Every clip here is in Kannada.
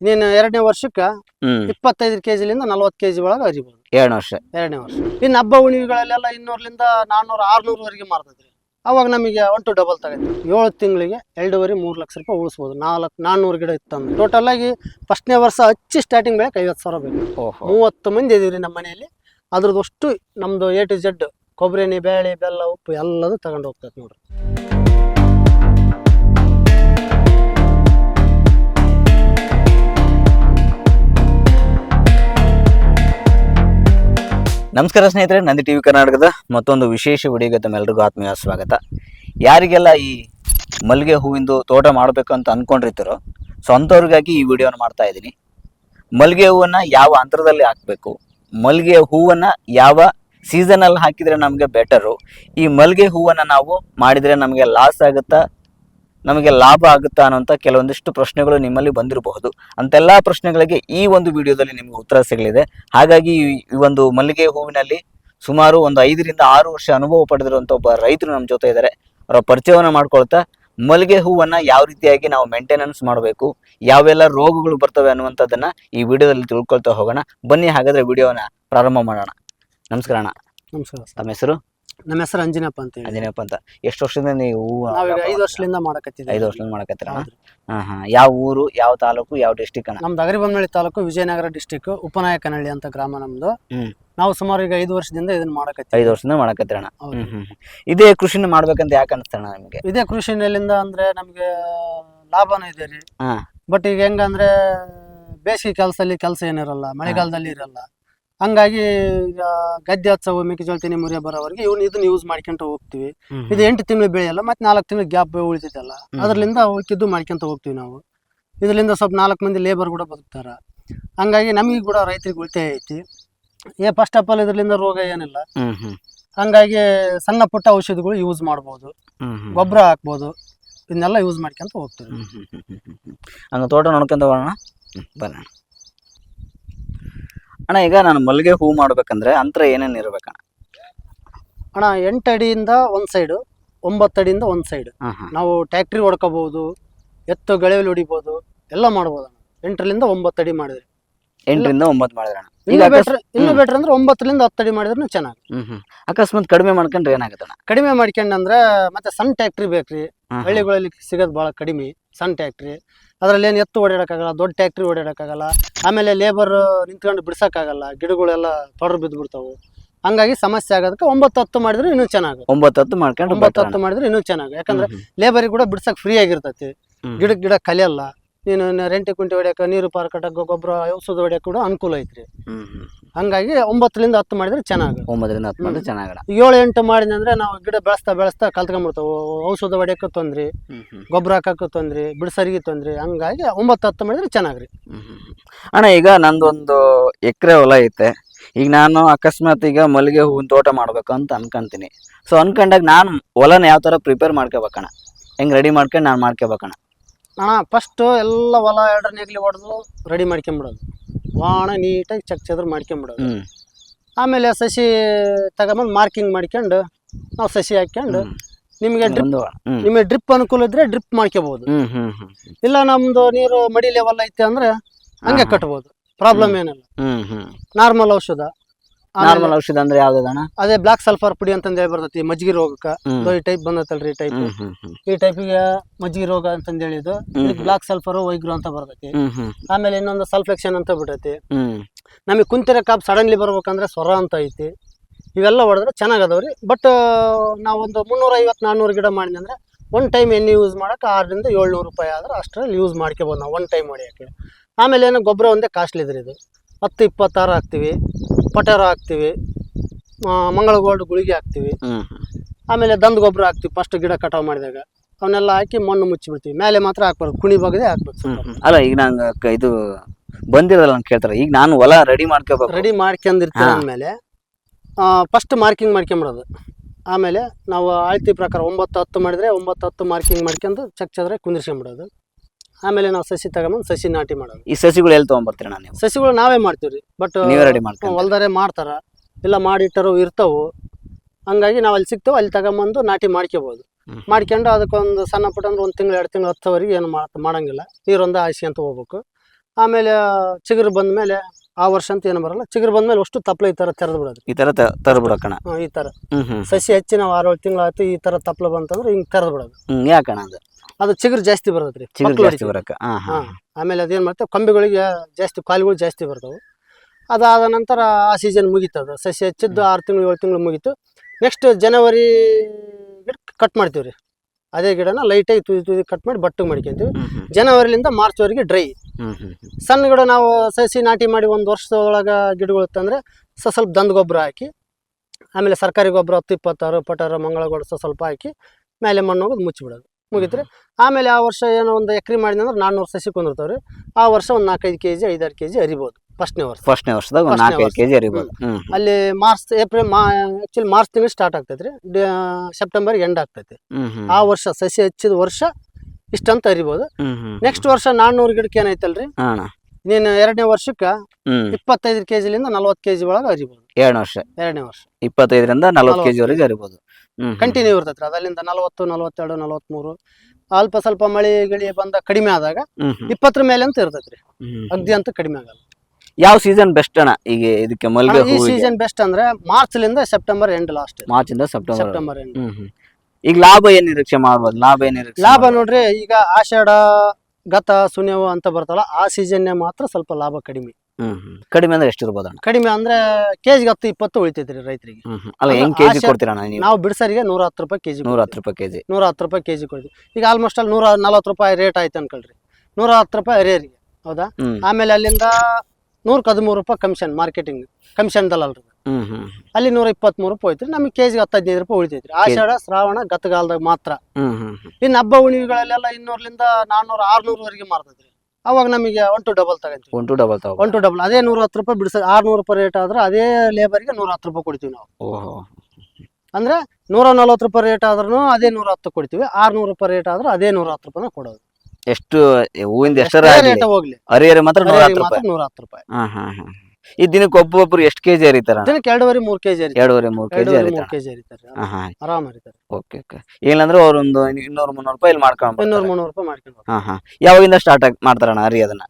ನೀನು ಎರಡನೇ ವರ್ಷಕ್ಕೆ ಹ್ಮ್. ಇಪ್ಪತ್ತೈದು ಕೆಜಿಲಿಂದ ನಲ್ವತ್ತು ಕೆಜಿ ಒಳಗೆ ಅರಿಬಹುದು ಎರಡನೇ ವರ್ಷ. ಎರಡನೇ ವರ್ಷ. ಇನ್ನು ಹಬ್ಬ ಹುಣ್ಣಿಮೆಗಳಲ್ಲೆಲ್ಲ ಇನ್ನೂರ್ಲಿಂದ ನಾನ್ನೂರು ಆರ್ನೂರವರೆಗೆ ಮಾರ್ತೈತ್ರಿ ಅವಾಗ ನಮಗೆ ಒನ್ ಟು ಡಬಲ್ ತಗೈತಿ ಏಳು ತಿಂಗಳಿಗೆ ಎರಡೂವರೆ ಮೂರು ಲಕ್ಷ ರೂಪಾಯಿ ಉಳಿಸ್ಬೋದು. ನಾಲ್ಕು ನಾನ್ನೂರು ಗಿಡ ಇತ್ತಂದ್ರೆ. ಟೋಟಲ್ ಆಗಿ ಫಸ್ಟ್ನೇ ವರ್ಷ ಹಚ್ಚಿ ಸ್ಟಾರ್ಟಿಂಗ್ ಮೇಲೆ ಐವತ್ತು ಸಾವಿರ ಬೇಕು. ಓಹೋ. ಮೂವತ್ತು ಮಂದಿ ಇದೀವಿ ನಮ್ಮ ಮನೆಯಲ್ಲಿ. ಅದ್ರದ್ದು ಅಷ್ಟು ನಮ್ದು ಎ ಟು ಜೆಡ್ ಕೊಬ್ಬರಿ ಎಣ್ಣೆ ಬೇಳೆ ಬೆಲ್ಲ ಉಪ್ಪು ಎಲ್ಲದೂ ತಗೊಂಡು ಹೋಗ್ತೈತೆ ನೋಡ್ರಿ. ನಮಸ್ಕಾರ ಸ್ನೇಹಿತರೆ, ನಂದಿ ಟಿವಿ ಕರ್ನಾಟಕದ ಮತ್ತೊಂದು ವಿಶೇಷ ವಿಡಿಯೋಗೆ ತಮ್ಮೆಲ್ಲರಿಗೂ ಆತ್ಮೀಯ ಸ್ವಾಗತ. ಯಾರಿಗೆಲ್ಲ ಈ ಮಲ್ಲಿಗೆ ಹೂವಿಂದು ತೋಟ ಮಾಡಬೇಕು ಅಂತ ಅಂದ್ಕೊಂಡಿರ್ತಾರೋ ಸೊ ಅಂಥವ್ರಿಗಾಗಿ ಈ ವಿಡಿಯೋನ ಮಾಡ್ತಾ ಇದ್ದೀನಿ. ಮಲ್ಲಿಗೆ ಹೂವನ್ನು ಯಾವ ಅಂತರದಲ್ಲಿ ಹಾಕಬೇಕು? ಮಲ್ಲಿಗೆ ಹೂವನ್ನು ಯಾವ ಸೀಸನಲ್ಲಿ ಹಾಕಿದರೆ ನಮಗೆ ಬೆಟರು ಈ ಮಲ್ಲಿಗೆ ಹೂವನ್ನು ನಾವು ಮಾಡಿದರೆ ನಮಗೆ ಲಾಸ್ ಆಗುತ್ತಾ? ನಮಗೆ ಲಾಭ ಆಗುತ್ತಾ ಅನ್ನೋಂಥ ಕೆಲವೊಂದಿಷ್ಟು ಪ್ರಶ್ನೆಗಳು ನಿಮ್ಮಲ್ಲಿ ಬಂದಿರಬಹುದು. ಅಂತೆಲ್ಲ ಪ್ರಶ್ನೆಗಳಿಗೆ ಈ ಒಂದು ವಿಡಿಯೋದಲ್ಲಿ ನಿಮಗೆ ಉತ್ತರ ಸಿಗಲಿದೆ. ಹಾಗಾಗಿ ಈ- ಒಂದು ಮಲ್ಲಿಗೆ ಹೂವಿನಲ್ಲಿ ಸುಮಾರು ಒಂದು ಐದರಿಂದ ಆರು ವರ್ಷ ಅನುಭವ ಪಡೆದಿರುವಂಥ ಒಬ್ಬ ರೈತರು ನಮ್ಮ ಜೊತೆ ಇದ್ದಾರೆ. ಅವರ ಪರಿಚಯವನ್ನು ಮಾಡ್ಕೊಳ್ತಾ ಮಲ್ಲಿಗೆ ಹೂವನ್ನ ಯಾವ ರೀತಿಯಾಗಿ ನಾವು ಮೇಂಟೆನೆನ್ಸ್ ಮಾಡಬೇಕು ಯಾವೆಲ್ಲ ರೋಗಗಳು ಬರ್ತವೆ ಅನ್ನುವಂಥದ್ದನ್ನು ಈ ವಿಡಿಯೋದಲ್ಲಿ ತಿಳ್ಕೊಳ್ತಾ ಹೋಗೋಣ. ಬನ್ನಿ ಹಾಗಾದ್ರೆ ವಿಡಿಯೋನ ಪ್ರಾರಂಭ ಮಾಡೋಣ. ನಮಸ್ಕಾರ ಅಣ್ಣ. ನಮಸ್ಕಾರ. ತಮ್ಮ ಹೆಸರು? ನಮ್ಮ ಹೆಸರು ಅಂಜಿನಪ್ಪ ಅಂತ ಹೇಳಿ ಅಂಜನೇಯಪ್ಪ ಅಂತ. ಎಷ್ಟು ವರ್ಷದಿಂದ ನೀವು ಹೂವು ನಾವೀಗ ಐದು ವರ್ಷದಿಂದ ಮಾಡಕತ್ತಿದ್ದೀವಿ. ಐದು ವರ್ಷದಿಂದ ಮಾಡಕತ್ತೀರ? ಹೌದ್ರಿ. ಹಾ ಹಾ. ಯಾವ ಊರು ಯಾವ ತಾಲೂಕು ಯಾವ ಡಿಸ್ಟಿಕ್ ಅಣ್ಣ? ನಮ್ದು ಅಗರಿಬೊಮ್ಮನಹಳ್ಳಿ ತಾಲೂಕು ವಿಜಯನಗರ ಡಿಸ್ಟಿಕ್ ಉಪನಾಯಕನಹಳ್ಳಿ ಅಂತ ಗ್ರಾಮ ನಮ್ದು. ಹ್ಮ್. ನಾವು ಸುಮಾರು ಈಗ ಐದು ವರ್ಷದಿಂದ ಇದನ್ನ ಮಾಡಕತ್ತೀವಿ. ಐದು ವರ್ಷದಿಂದ ಮಾಡಕತ್ತೀರ ಅಣ್ಣ? ಹೌದು. ಹ್ಮ್ ಹ್ಮ್ ಹ್ಮ್. ಇದೇ ಕೃಷಿನ ಮಾಡ್ಬೇಕಂತ ಯಾಕೆ ಅನಿಸ್ತಣ್ಣ ನಿಮಗೆ? ಇದೇ ಕೃಷಿ ನೆಲೆಯಿಂದ ಅಂದ್ರೆ ನಮ್ಗೆ ಲಾಭನೂ ಇದೆ ರೀ. ಹಾ. ಬಟ್ ಈಗ ಹೆಂಗಂದ್ರೆ ಬೇಸಿಗೆ ಕೆಲಸದಲ್ಲಿ ಕೆಲಸ ಏನಿರಲ್ಲ ಮಳೆಗಾಲದಲ್ಲಿ ಇರಲ್ಲ. ಹಂಗಾಗಿ ಈಗ ಗದ್ದೆ ಹಚ್ಚವು ಮೆಕ್ಕೆಜೋಳ ತೆನೆ ಮುರಿಯ ಬರೋವರೆಗೆ ಇವ್ನ ಇದನ್ನ ಯೂಸ್ ಮಾಡ್ಕೊಂತ ಹೋಗ್ತೀವಿ. ಇದು ಎಂಟು ತಿಂಗಳು ಬೆಳೆಯಲ್ಲ ಮತ್ತೆ ನಾಲ್ಕು ತಿಂಗಳು ಗ್ಯಾಪ್ ಉಳಿತೈತಲ್ಲ. ಅದರಿಂದ ಉಳ್ಕಿದ್ದು ಮಾಡ್ಕೊಂತ ಹೋಗ್ತೀವಿ ನಾವು. ಇದರಿಂದ ಸ್ವಲ್ಪ ನಾಲ್ಕು ಮಂದಿ ಲೇಬರ್ ಕೂಡ ಬದುಕ್ತಾರ. ಹಂಗಾಗಿ ನಮಗೆ ಕೂಡ ರೈತರಿಗೆ ಉಳಿತಾಯ ಐತಿ. ಏ ಫಸ್ಟ್ ಆಫ್ ಆಲ್ ಇದರಿಂದ ರೋಗ ಏನಿಲ್ಲ. ಹಂಗಾಗಿ ಸಣ್ಣ ಪುಟ್ಟ ಔಷಧಿಗಳು ಯೂಸ್ ಮಾಡ್ಬೋದು. ಗೊಬ್ಬರ ಹಾಕ್ಬೋದು. ಇದನ್ನೆಲ್ಲ ಯೂಸ್ ಮಾಡ್ಕೊಂತ ಹೋಗ್ತೀವಿ. ಹಂಗ ತೋಟ ನೋಡ್ಕೊಂತ ಹೋಗೋಣ. ಬರೋಣ. ಅಣ್ಣ ಈಗ ನಾನು ಮಲ್ಲಿಗೆ ಹೂ ಮಾಡ್ಬೇಕಂದ್ರೆ ಅಂತರ ಏನೇನು ಇರ್ಬೇಕಣ್ಣ? ಅಣ್ಣ ಎಂಟು ಅಡಿಯಿಂದ ಒಂದು ಸೈಡು ಒಂಬತ್ತು ಅಡಿಯಿಂದ ಒಂದು ಸೈಡ್ ಹಾ ಹಾ ನಾವು ಟ್ಯಾಕ್ಟ್ರಿ ಹೊಡ್ಕೋಬಹುದು ಎತ್ತು ಗೆಳೆಯಲ್ಲಿ ಹೊಡಿಬೋದು ಎಲ್ಲ ಮಾಡ್ಬೋದು ಅಣ್ಣ. ಎಂಟರಿಂದ ಒಂಬತ್ತು ಅಡಿ ಮಾಡಿದ್ರೆ. ಎಂಟರಿಂದ ಒಂಬತ್ತು ಮಾಡಿದ್ರೆ ಈಗ ಇನ್ನು ಬೆಟ್ರ್ ಇನ್ನು ಬೆಟ್ರ್ ಅಂದ್ರೆ ಒಂಬತ್ತರಿಂದ ಹತ್ತು ಅಡಿ ಮಾಡಿದ್ರು ಚೆನ್ನಾಗಿ. ಹ್ಮ್ ಹ್ಮ್. ಅಕಸ್ಮಾತ್ ಕಡಿಮೆ ಮಾಡ್ಕೊಂಡ್ರೆ ಏನಾಗುತ್ತಣ್ಣ? ಕಡಿಮೆ ಮಾಡ್ಕೊಂಡಂದ್ರೆ ಮತ್ತೆ ಸಣ್ಣ ಟ್ಯಾಕ್ಟ್ರಿ ಬೇಕ್ರಿ. ಹಳ್ಳಿಗಳಲ್ಲಿ ಸಿಗೋದು ಬಹಳ ಕಡಿಮೆ ಸಣ್ಣ ಟ್ಯಾಕ್ಟ್ರಿ ಅದ್ರಲ್ಲಿ ಏನು ಎತ್ತು ಓಡಾಡೋಕ್ಕಾಗಲ್ಲ ದೊಡ್ಡ ಟ್ಯಾಕ್ಟ್ರಿ ಓಡಾಡಕ್ಕಾಗಲ್ಲ ಆಮೇಲೆ ಲೇಬರ್ ನಿಂತ್ಕೊಂಡು ಬಿಡ್ಸಕ್ಕಾಗಲ್ಲ ಗಿಡಗಳೆಲ್ಲ ತೊಡರು ಬಿದ್ದು ಬಿಡ್ತಾವು ಹಂಗಾಗಿ ಸಮಸ್ಯೆ ಆಗೋದಕ್ಕೆ ಒಂಬತ್ತು ಹತ್ತು ಮಾಡಿದ್ರೆ ಇನ್ನೂ ಚೆನ್ನಾಗಿ. ಒಂಬತ್ತು ಹತ್ತು ಮಾಡ್ಕೊಂಡು ಒಂಬತ್ತು ಹತ್ತು ಮಾಡಿದ್ರೆ ಇನ್ನೂ ಚೆನ್ನಾಗಿ. ಯಾಕಂದ್ರೆ ಲೇಬರಿಗೆ ಕೂಡ ಬಿಡ್ಸಕ್ ಫ್ರೀ ಆಗಿರ್ತೈತಿ. ಗಿಡಕ್ಕೆ ಗಿಡ ಕಲಿಯಲ್ಲ. ನೀನು ರೆಂಟಿ ಕುಂಟೆ ಹೊಡ್ಯಾಕ ನೀರು ಪಾರ್ಕಟ್ಟಕ್ಕೆ ಗೊಬ್ಬರ ಔಷಧ ಹೊಡ್ಯಾಕ ಕೂಡ ಅನುಕೂಲ ಐತ್ರಿ. ಹಂಗಾಗಿ ಒಂಬತ್ತರಿಂದ ಹತ್ತು ಮಾಡಿದ್ರೆ ಚೆನ್ನಾಗಿ ಒಂಬತ್ತರಿಂದ ಹತ್ತು ಮಾಡಿದ್ರೆ ಚೆನ್ನಾಗ ಏಳು ಎಂಟು ಮಾಡಿದ್ರೆ ನಾವು ಗಿಡ ಬೆಳೆಸ್ತಾ ಬೆಳೆಸ್ತಾ ಕಲ್ತ್ಕೊಂಡ್ಬಿಡ್ತಾವೆ. ಔಷಧ ಹೊಡೆಯಕ್ಕೆ ತೊಂದ್ರಿ ಗೊಬ್ಬರ ಹಾಕಕ್ಕೆ ತೊಂದ್ರಿ ಬಿಡ್ಸರಿಗೆ ತೊಂದ್ರಿ ಹಂಗಾಗಿ ಒಂಬತ್ತು ಹತ್ತು ಮಾಡಿದ್ರೆ ಚೆನ್ನಾಗ್ರಿ. ಅಣ್ಣ ಈಗ ನಂದೊಂದು ಎಕರೆ ಹೊಲ ಐತೆ. ಈಗ ನಾನು ಅಕಸ್ಮಾತ್ ಈಗ ಮಲ್ಲಿಗೆ ಹೂವಿನ ತೋಟ ಮಾಡ್ಬೇಕು ಅಂತ ಅನ್ಕೊಂತೀನಿ. ಸೊ ಅನ್ಕೊಂಡಾಗ ನಾನು ಹೊಲನ ಯಾವ ಥರ ಪ್ರಿಪೇರ್ ಮಾಡ್ಕೋಬೇಕಣ್ಣ? ಹೆಂಗ್ ರೆಡಿ ಮಾಡ್ಕೊಂಡು ನಾನು ಮಾಡ್ಕೋಬೇಕಣ್ಣ? ಅಣ್ಣ ಫಸ್ಟು ಎಲ್ಲ ಹೊಲ ಎರಡರ ನೇಗ್ಲಿ ಹೊಡೆದು ರೆಡಿ ಮಾಡ್ಕೊಂಬಿಡೋದು. ವಾಣ ನೀಟಾಗಿ ಚಕ್ ಚದ್ರ ಮಾಡ್ಕೊಂಬಿಡೋದು. ಆಮೇಲೆ ಸಸಿ ತಗೊಂಬಂದು ಮಾರ್ಕಿಂಗ್ ಮಾಡ್ಕೊಂಡು ನಾವು ಸಸಿ ಹಾಕ್ಕೊಂಡು ನಿಮಗೆ ಡ್ರಿಪ್ ಒಂದು ನಿಮಗೆ ಡ್ರಿಪ್ ಅನುಕೂಲ ಇದ್ರೆ ಡ್ರಿಪ್ ಮಾಡ್ಕೋಬಹುದು ಇಲ್ಲ ನಮ್ದು ನೀರು ಮಡಿ ಲೆವೆಲ್ ಐತೆ ಅಂದ್ರೆ ಹಂಗೆ. ಕಟ್ಬೋದು. ಪ್ರಾಬ್ಲಮ್ ಏನಿಲ್ಲ. ನಾರ್ಮಲ್ ಔಷಧ. ನಾರ್ಮಲ್ ಔಷಧ ಅಂದ್ರೆ ಯಾವ್ದಣ್ಣ ಅದೇ ಬ್ಲಾಕ್ ಸಲ್ಫರ್ ಪುಡಿ ಅಂತ ಹೇಳಿ ಬರ್ತೈತಿ ಮಜ್ಜಿಗೆ ರೋಗಕ್ಕೆ. ಹ್ಮ್. ಈ ಟೈಪ್ ಬಂದತ್ತಲ್ರಿ ಈ ಟೈಪ್ ಹ್ಮ್ ಹ್ಮ್ ಹ್ಮ್. ಈ ಟೈಪಿಗೆ ಮಜ್ಜಿಗೆ ರೋಗ ಅಂತ ಹೇಳಿದ್ದು. ಬ್ಲಾಕ್ ಸಲ್ಫರ್ ವೈಗ್ರು ಅಂತ ಬರ್ತೈತಿ. ಹ್ಮ್ ಹ್ಮ್. ಆಮೇಲೆ ಇನ್ನೊಂದು ಸಲ್ಫೆಕ್ಷನ್ ಅಂತ ಬಿಟ್ಟೈತಿ. ಹ್ಮ್. ನಮಗೆ ಕುಂತಿರ ಕಾಪ್ ಸಡನ್ಲಿ ಬರ್ಬೇಕಂದ್ರೆ ಸ್ವರ ಅಂತ ಐತಿ. ಇವೆಲ್ಲ ಹೊಡೆದ್ರೆ ಚೆನ್ನಾಗದವ್ರಿ. ಬಟ್ ನಾವೊಂದು ಮುನ್ನೂರ ಐವತ್ತು ನಾನ್ನೂರು ಗಿಡ ಮಾಡಿದ್ವಿ ಅಂದ್ರೆ ಒನ್ ಟೈಮ್ ಎಣ್ಣೆ ಯೂಸ್ ಮಾಡಕ್ಕೆ ಆರರಿಂದ ಏಳ್ನೂರು ರೂಪಾಯಿ ಆದ್ರೆ ಅಷ್ಟರಲ್ಲಿ ಯೂಸ್ ಮಾಡ್ಕೋಬೋದು ನಾವು ಒನ್ ಟೈಮ್ ಹೊಡೆಯೋಕ್ಕೆ. ಆಮೇಲೆ ಏನೋ ಗೊಬ್ಬರ ಒಂದೇ ಕಾಸ್ಟ್ಲಿ ಇದ್ರಿ ಇದು. ಹತ್ತು ಇಪ್ಪತ್ತಾರು ಹಾಕ್ತೀವಿ ಪಟಾರ ಹಾಕ್ತೀವಿ ಮಂಗಳಗೋಲ್ಡ್ ಮಂಗಳ ಗೋಲ್ಡ್ ಗುಳಿಗೆ ಹಾಕ್ತೀವಿ ಆಮೇಲೆ ದಂದ ಗೊಬ್ಬರ ಹಾಕ್ತೀವಿ ಫಸ್ಟ್ ಗಿಡ ಕಟಾವು ಮಾಡಿದಾಗ. ಅವನ್ನೆಲ್ಲ ಹಾಕಿ ಮಣ್ಣು ಮುಚ್ಚಿಬಿಡ್ತೀವಿ. ಮೇಲೆ ಮಾತ್ರ ಹಾಕ್ಬಾರ್ದು ಕುಣಿ ಬಗದೆ ಹಾಕ್ಬೇಕು. ಅಲ್ಲ ಈಗ ನಂಗೆ ಇದು ಬಂದಿರಲ್ಲ ಅಂತ ಕೇಳ್ತಾರೆ. ಈಗ ನಾನು ಹೊಲ ರೆಡಿ ಮಾಡ್ಕೋಬೇಕು. ರೆಡಿ ಮಾಡ್ಕೊಂಡಿರ್ತೀವಿ ಆಮೇಲೆ ಅಂದಮೇಲೆ ಫಸ್ಟ್ ಮಾರ್ಕಿಂಗ್ ಮಾಡ್ಕೊಂಬಿಡೋದು. ಆಮೇಲೆ ನಾವು ಆಳ್ತಿ ಪ್ರಕಾರ ಒಂಬತ್ತು ಹತ್ತು ಮಾಡಿದ್ರೆ ಒಂಬತ್ತು ಹತ್ತು ಮಾರ್ಕಿಂಗ್ ಮಾಡ್ಕೊಂಡು ಚಕ್ ಚದ್ರೆ ಕುಂದಿರ್ಸ್ಕೊಂಬಿಡೋದು. ಆಮೇಲೆ ನಾವು ಸಸಿ ತಗೊಂಬಂದು ಸಸಿ ನಾಟಿ ಮಾಡೋದು. ಈ ಸಸಿಗಳು ಎಲ್ಲಿ ತಗೊಂಡ್ಬರ್ತೀರ ನಾನು ಸಸಿಗಳು ನಾವೇ ಮಾಡ್ತೀವಿ ರೀ ಬಟ್ ನೀವು ರೆಡಿ ಮಾಡ್ಕೊಂಡು ಹೊಲ್ದಾರೆ ಮಾಡ್ತಾರ ಇಲ್ಲ ಮಾಡಿಟ್ಟರು ಇರ್ತಾವು ಹಂಗಾಗಿ ನಾವು ಅಲ್ಲಿ ಸಿಗ್ತೇವೆ ಅಲ್ಲಿ ತಗೊಂಬಂದು ನಾಟಿ ಮಾಡ್ಕೋಬೋದು. ಹ್ಮ್. ಮಾಡ್ಕೊಂಡು ಅದಕ್ಕೊಂದು ಸಣ್ಣ ಪುಟ್ಟ ಅಂದ್ರೆ ಒಂದು ತಿಂಗಳು ಎರಡು ತಿಂಗಳು ಹತ್ತುವರೆಗೆ ಏನು ಮಾಡ್ ಮಾಡಂಗಿಲ್ಲ ನೀರೊಂದು ಅಂತ ಹೋಗ್ಬೇಕು. ಆಮೇಲೆ ಚಿಗುರು ಬಂದ್ಮೇಲೆ ಆ ವರ್ಷ ಅಂತ ಏನು ಬರಲ್ಲ ಚಿಗುರು ಬಂದ್ಮೇಲೆ ಅಷ್ಟು ತಪ್ಪಲ ಈ ತರ ತೆರೆದು ಬಿಡೋದು. ಈ ತರ ತ- ಬಿಡೋ ಕಣ ಈ ತರ. ಹ್ಮ್ ಹ್ಮ್. ಸಸಿ ಹೆಚ್ಚಿ ನಾವು ಆರು ಏಳು ತಿಂಗಳಾಯ್ತು ಈ ತರ ತಪ್ಪಲ ಬಂತಂದ್ರೆ ಹಿಂಗ್ ತೆರೆದು ಬಿಡೋದು. ಹ್ಮ್ ಯಾಕಣ ಅದು? ಅದು ಚಿಗುರು ಜಾಸ್ತಿ ಬರ್ತೈತ್ರಿ. ಚಿಗುರು ಜಾಸ್ತಿ ಹಾ. ಹಾ. ಆಮೇಲೆ ಅದೇನ್ ಮಾಡ್ತೇವೆ? ಕಂಬಿಗಳಿಗೆ ಜಾಸ್ತಿ ಕಾಲುಗಳು ಜಾಸ್ತಿ ಬರ್ತವೆ. ಅದಾದ ನಂತರ ಆ ಸೀಸನ್ ಮುಗೀತದ ಸಸಿ ಹೆಚ್ಚಿದ್ದು ಆರು ತಿಂಗಳು ಏಳು ತಿಂಗಳು ಮುಗೀತು. ನೆಕ್ಸ್ಟ್ ಜನವರಿ ಗಿಡ ಕಟ್ ಮಾಡ್ತೀವಿ ರೀ. ಅದೇ ಗಿಡನ ಲೈಟಾಗಿ ತುದಿ ತುದಿ ಕಟ್ ಮಾಡಿ ಬಟ್ಟು ಮಾಡ್ಕೊಂತೀವಿ. ಜನವರಿಲಿಂದ ಮಾರ್ಚ್ವರೆಗೆ ಡ್ರೈ ಸಣ್ಣ ಗಿಡ ನಾವು ಸಸಿ ನಾಟಿ ಮಾಡಿ ಒಂದು ವರ್ಷದೊಳಗೆ ಗಿಡಗಳು ತಂದ್ರೆ ಸ್ವಲ್ಪ ದಂದ ಗೊಬ್ಬರ ಹಾಕಿ ಆಮೇಲೆ ಸರ್ಕಾರಿ ಗೊಬ್ಬರ ಹತ್ತು ಇಪ್ಪತ್ತಾರು ಪಟಾರ ಮಂಗಳಗೌಡ ಸ ಸ್ವಲ್ಪ ಹಾಕಿ ಮೇಲೆ ಮಣ್ಣು ಹೋಗೋದು ಮುಚ್ಚಿಬಿಡೋದು. ಮುಗಿತ್ರಿ. ಆಮೇಲೆ ಆ ವರ್ಷ ಏನೋ ಒಂದು ಎಕ್ರೆ ಮಾಡಿದ ಅಂದ್ರೆ ನಾನ್ನೂರು ಸಸಿ ಕೊಂದಿರ್ತಾವ್ರಿ. ಆ ವರ್ಷ ಒಂದು ನಾಲ್ಕೈದು ಕೆಜಿ ಐದಾರು ಕೆಜಿ ಅರಿಬಹುದು ಫಸ್ಟ್ನೇ ವರ್ಷ. ಫಸ್ಟ್ನೇ ವರ್ಷದಾಗ ಒಂದು ನಾಲ್ಕೈದು. ಕೆಜಿ ಹ್ಮ್. ಅಲ್ಲಿ ಮಾರ್ಚ್ ಏಪ್ರಿಲ್ ಮಾ ಆ್ಯಕ್ಚುಲಿ ಮಾರ್ಚ್ ತಿಂಗಳು ಸ್ಟಾರ್ಟ್ ಆಗ್ತೈತ್ರಿ. ರೀ ಸೆಪ್ಟೆಂಬರ್ ಎಂಡ್ ಆಗ್ತೈತಿ. ಆ ವರ್ಷ ಸಸಿ ಹಚ್ಚಿದ ವರ್ಷ ಇಷ್ಟಂತ ಅರಿಬಹುದು ನೆಕ್ಸ್ಟ್ ವರ್ಷ ನಾನ್ನೂರು ಗಿಡಕ್ಕೆ ಏನೈತಲ್ರಿ? ನೀನು ಎರಡನೇ ವರ್ಷಕ್ಕೆ ಇಪ್ಪತ್ತೈದು ಕೆ ಜಿಲಿಂದ ನಲ್ವತ್ತು ಕೆ ಜಿ ಒಳಗೆ ಅರಿಬಹುದು ಎರಡು ವರ್ಷ. ಎರಡನೇ ವರ್ಷ. ಇಪ್ಪತ್ತೈದರಿಂದ ನಲವತ್ತು ಕೆಜಿ ವರೆಗೆ ಹ್ಮ್. ಕಂಟಿನ್ಯೂ ಇರ್ತೈತ್ರಿ. ಅದರಿಂದ ನಲವತ್ತು ನಲವತ್ತೆರಡು ನಲವತ್ಮೂರು ಅಲ್ಪ ಸ್ವಲ್ಪ ಮಳೆ ಗಿಳಿ ಬಂದ ಕಡಿಮೆ ಆದಾಗ. ಇಪ್ಪತ್ತರ ಮೇಲೆ ಅಂತ ಇರ್ತೈತ್ರಿ ಅಗ್ದಿ ಅಂತ ಕಡಿಮೆ ಆಗಲ್ಲ. ಯಾವ ಸೀಸನ್ ಬೆಸ್ಟ್ ಅಣ್ಣ? ಈಗ ಇದಕ್ಕೆ ಮಲ್ಗೆ ಈ ಸೀಸನ್ ಬೆಸ್ಟ್ ಅಂದ್ರೆ ಮಾರ್ಚ್ ಲಿಂದ ಸೆಪ್ಟೆಂಬರ್ ಎಂಡ್ ಲಾಸ್ಟ್ ಮಾರ್ಚ್ ಇಂದ ಸೆಪ್ಟೆಂಬರ್ ಸೆಪ್ಟೆಂಬರ್ ಎಂಡ್ ಈಗ ಲಾಭ ಏನ್ ನಿರೀಕ್ಷೆ ಮಾಡ್ಬೋದು? ಲಾಭ ಏನ್ ನಿರೀಕ್ಷೆ ಲಾಭ ನೋಡ್ರಿ ಈಗ ಆಷಾಢ ಗತ ಸುನೇವು ಅಂತ ಬರ್ತಲ್ಲ ಆ ಸೀಸನ್ ಮಾತ್ರ ಸ್ವಲ್ಪ ಲಾಭ ಕಡಿಮೆ. ಕಡಿಮೆ ಅಂದ್ರೆ ಎಷ್ಟು ಇರ್ಬೋದು ಅಣ್ಣ? ಕಡಿಮೆ ಅಂದ್ರೆ ಕೆಜಿಗೆ ಹತ್ತು ಇಪ್ಪತ್ತು ಉಳಿತೈತ್ರಿ ರೈತರಿಗೆ. ಹ್ಮ್ ಹ್ಮ್. ಅಲ್ಲ ಹೆಂಗ್ ಕೆಜಿ ಕೊಡ್ತೀರಾ ಕೊಡ್ತೀರಣ್ಣ ನೀವು? ನಾವು ಬಿಡ್ಸರಿಗೆ ನೂರ ಹತ್ತು ರೂಪಾಯಿ ಕೆಜಿ ನೂರ ಹತ್ತು ರೂಪಾಯಿ ಕೆಜಿ. ನೂರ ಹತ್ತು ರೂಪಾಯಿ ಕೆಜಿ ಕೊಡ್ತೀವಿ. ಈಗ ಆಲ್ಮೋಸ್ಟ್ ಅಲ್ಲಿ ನೂರ ನಲ್ವತ್ತು ರೂಪಾಯಿ ರೇಟ್ ಆಯ್ತು ಅನ್ಕೊಳ್ರಿ. ನೂರ ಹತ್ತು ರೂಪಾಯಿ ಅರೇರಿಗೆ ಹೌದಾ? ಹ್ಮ್. ಆಮೇಲೆ ಅಲ್ಲಿಂದ ನೂರ ಹದಿಮೂರು ರೂಪಾಯಿ ಕಮಿಷನ್ ಮಾರ್ಕೆಟಿಂಗ್ ಕಮಿಷನ್ ದಲ್ರಿ ಹ್ಮ್ ಹ್ಮ್ ಅಲ್ಲಿ ನೂರ ಇಪ್ಪತ್ಮೂರು ರೂಪಾಯಿ ಹೋಯ್ತು ನಮಗೆ ಕೆಜಿಗೆ ಹತ್ತು ಹದಿನೈದು ರೂಪಾಯಿ ಉಳಿತೈತ್ರಿ. ಆಷಾಢ ಶ್ರಾವಣ ಗತಗಾಲದಾಗ ಮಾತ್ರ. ಹ್ಮ್ ಹ್ಮ್ ಹ್ಮ್. ಇನ್ನು ಹಬ್ಬ ಹುಣ್ಣಿಮೆಗಳಲ್ಲೆಲ್ಲ ಇನ್ನೂರಲಿಂದ ನಾನ್ನೂರು ಆರ್ನೂರವರೆಗೆ ಮಾರ್ತೈತ್ರಿ. ಅವಾಗ ನಮಗೆ ಒನ್ ಟು ಡಬಲ್ ತಗೊಂತೀವಿ. ಒನ್ ಟು ಡಬಲ್ ತಗೋ. ಒನ್ ಟು ಡಬಲ್ ಅದೇ ನೂರ ಹತ್ತು ರೂಪಾಯಿ ಬಿಡಿಸ ಆರ್ನೂರು ರೂಪಾಯಿ ರೇಟ್ ಆದ್ರೆ ಅದೇ ಲೇಬರ್ಗೆ ನೂರ ಹತ್ತು ರೂಪಾಯಿ ಕೊಡ್ತೀವಿ ನಾವು. ಓಹೋ. ಅಂದ್ರೆ ನೂರ ನಲ್ವತ್ತು ರೂಪಾಯಿ ರೇಟ್ ಆದ್ರೂ ಅದೇ ನೂರ ಹತ್ತು ಕೊಡ್ತೀವಿ ಆರ್ನೂರು ರೂಪಾಯಿ ರೇಟ್ ಆದ್ರೂ ಅದೇ ನೂರ ಹತ್ತು ರೂಪಾಯಿ ಕೊಡೋದು. ಎಷ್ಟು ಹೂವಿಂದ ಎಷ್ಟು ರೇಟ್ ಹೋಗ್ಲಿ. ಹರಿಹರ ಮಾತ್ರ ನೂರ ಹತ್ತು ರೂಪಾಯಿ. ನೂರ ಹತ್ತು ರೂಪಾಯಿ. ಹಾ ಹಾ ಹಾ. ಈ ದಿನಕ್ಕೆ ಒಬ್ಬೊಬ್ರು ಎಷ್ಟು ಕೆಜಿ ಹರಿತಾರ? ದಿನಕ್ಕೆ ಎರಡೂವರೆ ಮೂರು ಕೆಜಿ ಎರಡೂವರೆ ಮೂರು ಕೆಜಿ ಹರಿತಾರ? ಕೆಜಿ ಹರಿತಾರೆ. ಹಾ ಹಾ. ಆರಾಮ್ ಹರಿತಾರೆ. Okay okay. ಇಲ್ಲಾಂದ್ರೆ ಅವ್ರೊಂದು ಇನ್ನೂರು ಮುನ್ನೂರು ರೂಪಾಯಿ ಇಲ್ಲಿ ಮಾಡ್ಕೊಂಡ್ ಇನ್ನೂರು. ಮುನ್ನೂರು ರೂಪಾಯಿ ಮಾಡ್ಕೊಂಡು. ಹಾ ಹಾ. ಯಾವಾಗಿಂದ ಸ್ಟಾರ್ಟ್ ಮಾಡ್ತಾರಣ್ಣ ಹರಿ ಅದನ್ನ?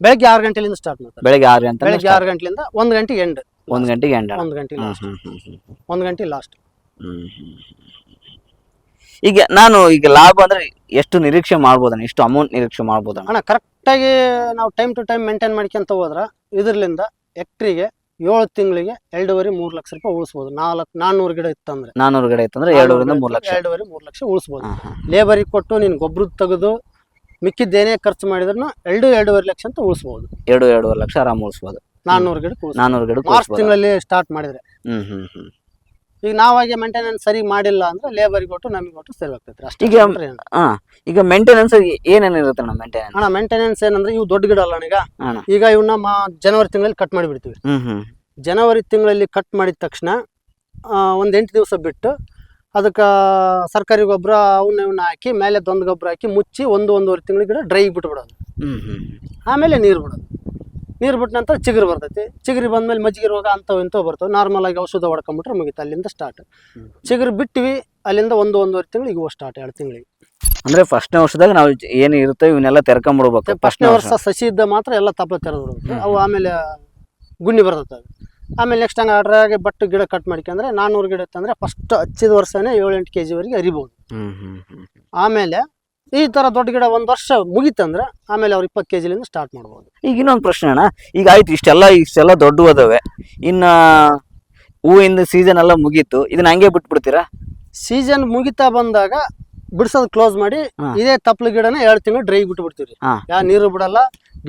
ಬೆಳಗ್ಗೆ ಆರು ಗಂಟೆಲಿಂದ ಸ್ಟಾರ್ಟ್ ಮಾಡ್ತಾರೆ. ಬೆಳಗ್ಗೆ ಆರು ಗಂಟೆ ಬೆಳಗ್ಗೆ ಆರು ಗಂಟೆಲಿಂದ ಒಂದ್ ಗಂಟೆ ಎಂಡ್ ಒಂದ್ ಗಂಟೆಗೆ ಎಂಡ್ ಒಂದ್ ಗಂಟೆ ಲಾಸ್ಟ್ ಒಂದ್ ಗಂಟೆ ಲಾಸ್ಟ್ ಈಗ ನಾನು ಈಗ ಲಾಭ ಅಂದ್ರೆ ಎಷ್ಟು ನಿರೀಕ್ಷೆ ಮಾಡ್ಬೋದಣ್ಣ? ಎಷ್ಟು ಅಮೌಂಟ್ ನಿರೀಕ್ಷೆ ಮಾಡ್ಬೋದಣ್ಣ? ಅಣ್ಣ ಕರೆಕ್ಟಾಗಿ ನಾವು ಟೈಮ್ ಟು ಟೈಮ್ ಮೇಂಟೈನ್ ಮಾಡ್ಕೊಂತ ಹೋದ್ರ ಇದರ್ಲಿಂದ ಎಕ್ಟ್ರಿಗೆ ಏಳು ತಿಂಗಳಿಗೆ ಎರಡೂವರೆ ಮೂರು ಲಕ್ಷ ರೂಪಾಯಿ ಉಳಿಸ್ಬೋದು. ನಾಲ್ಕು ನಾನ್ನೂರು ಗಿಡ ಇತ್ತಂದ್ರೆ. ನಾನೂರು ಗಿಡ ಇತ್ತಂದ್ರೆ ಎರಡೂವರೆ ಮೂರು ಲಕ್ಷ. ಎರಡೂವರೆ ಮೂರು ಲಕ್ಷ ಉಳಿಸ್ಬೋದು. ಲೇಬರಿಗೆ ಕೊಟ್ಟು ನೀನು ಗೊಬ್ಬರ ತೆಗೆದು ಮಿಕ್ಕಿದ್ದೇನೇ ಖರ್ಚು ಮಾಡಿದ್ರು ಎರಡು ಎರಡೂವರೆ ಲಕ್ಷ ಅಂತ ಉಳಿಸ್ಬೋದು. ಎರಡು ಎರಡೂವರೆ ಲಕ್ಷ ಆರಾಮ್ ಉಳಿಸ್ಬೋದು. ನಾನ್ನೂರು ಗಿಡ ನಾನ್ನೂರು ನಾನೂರು ಗಡೆ ಮಾರ್ಚ್ ತಿಂಗಳಲ್ಲಿ ಸ್ಟಾರ್ಟ್ ಮಾಡಿದ್ರೆ. ಹ್ಮ್ ಹ್ಮ್ ಹ್ಮ್. ಈಗ ನಾವಾಗೆ ಮೇಂಟೆನೆನ್ಸ್ ಸರಿ ಮಾಡಿಲ್ಲ ಅಂದ್ರೆ ಲೇಬರ್ ಕೊಟ್ಟು ನಮಗೆ ಕೊಟ್ಟು ಸೇಲ್ ಆಗ್ತೈತೆ ಅಷ್ಟೇ ಈಗ- ಬಿಟ್ರೆ ಹಾ ಈಗ ಮೇಂಟೆನೆನ್ಸ್ ಏನೇನಿರುತ್ತೆ ಅಣ್ಣ ಮೇಂಟೆನೆನ್ಸ್ ಅಣ್ಣ ಮೇಂಟೆನೆನ್ಸ್ ಏನಂದ್ರೆ ಇವು ದೊಡ್ಡ ಗಿಡ ಅಲ್ಲ ಅಣ್ಣ ಈಗ. ಅಣ್ಣ. ಈಗ ಇವನ್ನ ಮಾ ಜನವರಿ ತಿಂಗಳಲ್ಲಿ ಕಟ್ ಮಾಡಿಬಿಡ್ತೀವಿ. ಹ್ಮ್ ಹ್ಮ್. ಜನವರಿ ತಿಂಗಳಲ್ಲಿ ಕಟ್ ಮಾಡಿದ ತಕ್ಷಣ ಒಂದು ಎಂಟು ದಿವಸ ಬಿಟ್ಟು ಅದಕ್ಕೆ ಸರ್ಕಾರಿ ಗೊಬ್ಬರ ಅವನ್ನ ಇವನ್ನ ಹಾಕಿ ಮೇಲೆ ದೊಂದು ಗೊಬ್ಬರ ಹಾಕಿ ಮುಚ್ಚಿ ಒಂದು ಒಂದೂವರೆ ತಿಂಗಳಿಗೆ ಗಿಡ ಡ್ರೈ ಬಿಟ್ಬಿಡೋದು. ಆಮೇಲೆ ನೀರು ಬಿಡೋದು. ನೀರು ಬಿಟ್ಟ ನಂತರ ಚಿಗುರು ಬರ್ತೈತಿ. ಚಿಗುರು ಬಂದ್ಮೇಲೆ ಮಜ್ಜಿಗೆ ರೋಗ ಅಂಥವು ಇಂಥವು ಬರ್ತವೆ. ನಾರ್ಮಲ್ ಆಗಿ ಔಷಧ ಹೊಡ್ಕೊಂಬಿಟ್ರೆ ಮುಗಿತು. ಅಲ್ಲಿಂದ ಸ್ಟಾರ್ಟ್ ಚಿಗುರು ಬಿಟ್ಟಿವಿ ಅಲ್ಲಿಂದ ಒಂದು ಒಂದೂವರೆ ತಿಂಗಳು ಈಗ ಸ್ಟಾರ್ಟ್ ಎರಡು ತಿಂಗಳಿಗೆ. ಅಂದ್ರೆ ಫಸ್ಟ್ನೇ ವರ್ಷದಾಗ ನಾವು ಏನು ಇರುತ್ತೆ ಇವನ್ನೆಲ್ಲ ತೆರ್ಕೊಂಡ್ಬಿಡ್ಬೇಕು ಫಸ್ಟ್ನೇ ವರ್ಷ ಸಸಿ ಇದ್ದ ಮಾತ್ರ ಎಲ್ಲ ತಪ್ಪಲ ತೆರೆದು ಬಿಡ್ಬೇಕು. ಅವು ಆಮೇಲೆ ಗುಂಡಿ ಬರ್ತೈತೆ ಆಮೇಲೆ ನೆಕ್ಸ್ಟ್ ಹಂಗೆ ಅದ್ರಾಗೆ ಬಟ್ಟು ಗಿಡ ಕಟ್ ಮಾಡ್ಕೊಂಡ್ರೆ ನಾನ್ನೂರು ಗಿಡ ಇತ್ತಂದ್ರೆ ಫಸ್ಟ್ ಹಚ್ಚಿದ ವರ್ಷನೇ ಏಳೆಂಟು ಎಂಟು ಕೆ ಜಿವರೆಗೆ ಅರಿಬೋದು ಆಮೇಲೆ ಈ ತರ ದೊಡ್ಡ ಗಿಡ ಒಂದು ವರ್ಷ ಮುಗಿತಂದ್ರೆ ಆಮೇಲೆ ಅವ್ರ ಇಪ್ಪತ್ತು ಕೆಜಿ ಜಿಲಿಂದ ಸ್ಟಾರ್ಟ್ ಮಾಡ್ಬೋದು. ಈಗ ಇನ್ನೊಂದು ಪ್ರಶ್ನೆ ಅಣ್ಣ ಈಗ ಆಯ್ತು ಇಷ್ಟೆಲ್ಲ ಇಷ್ಟೆಲ್ಲ ದೊಡ್ಡ ಅದಾವೆ ಇನ್ನ ಹೂವಿಂದ ಸೀಸನ್ ಎಲ್ಲ ಮುಗೀತು ಇದನ್ನ ಹಂಗೆ ಬಿಟ್ಬಿಡ್ತೀರಾ? ಸೀಸನ್ ಮುಗಿತಾ ಬಂದಾಗ ಬಿಡ್ಸೋದು ಕ್ಲೋಸ್ ಮಾಡಿ. ಇದೇ ತಪ್ಪಲು ಗಿಡನ ಎರಡು ತಿಂಗಳು ಡ್ರೈ ಬಿಟ್ಟು ಬಿಡ್ತೀವಿ ಹಾ. ಯಾ ನೀರು ಬಿಡಲ್ಲ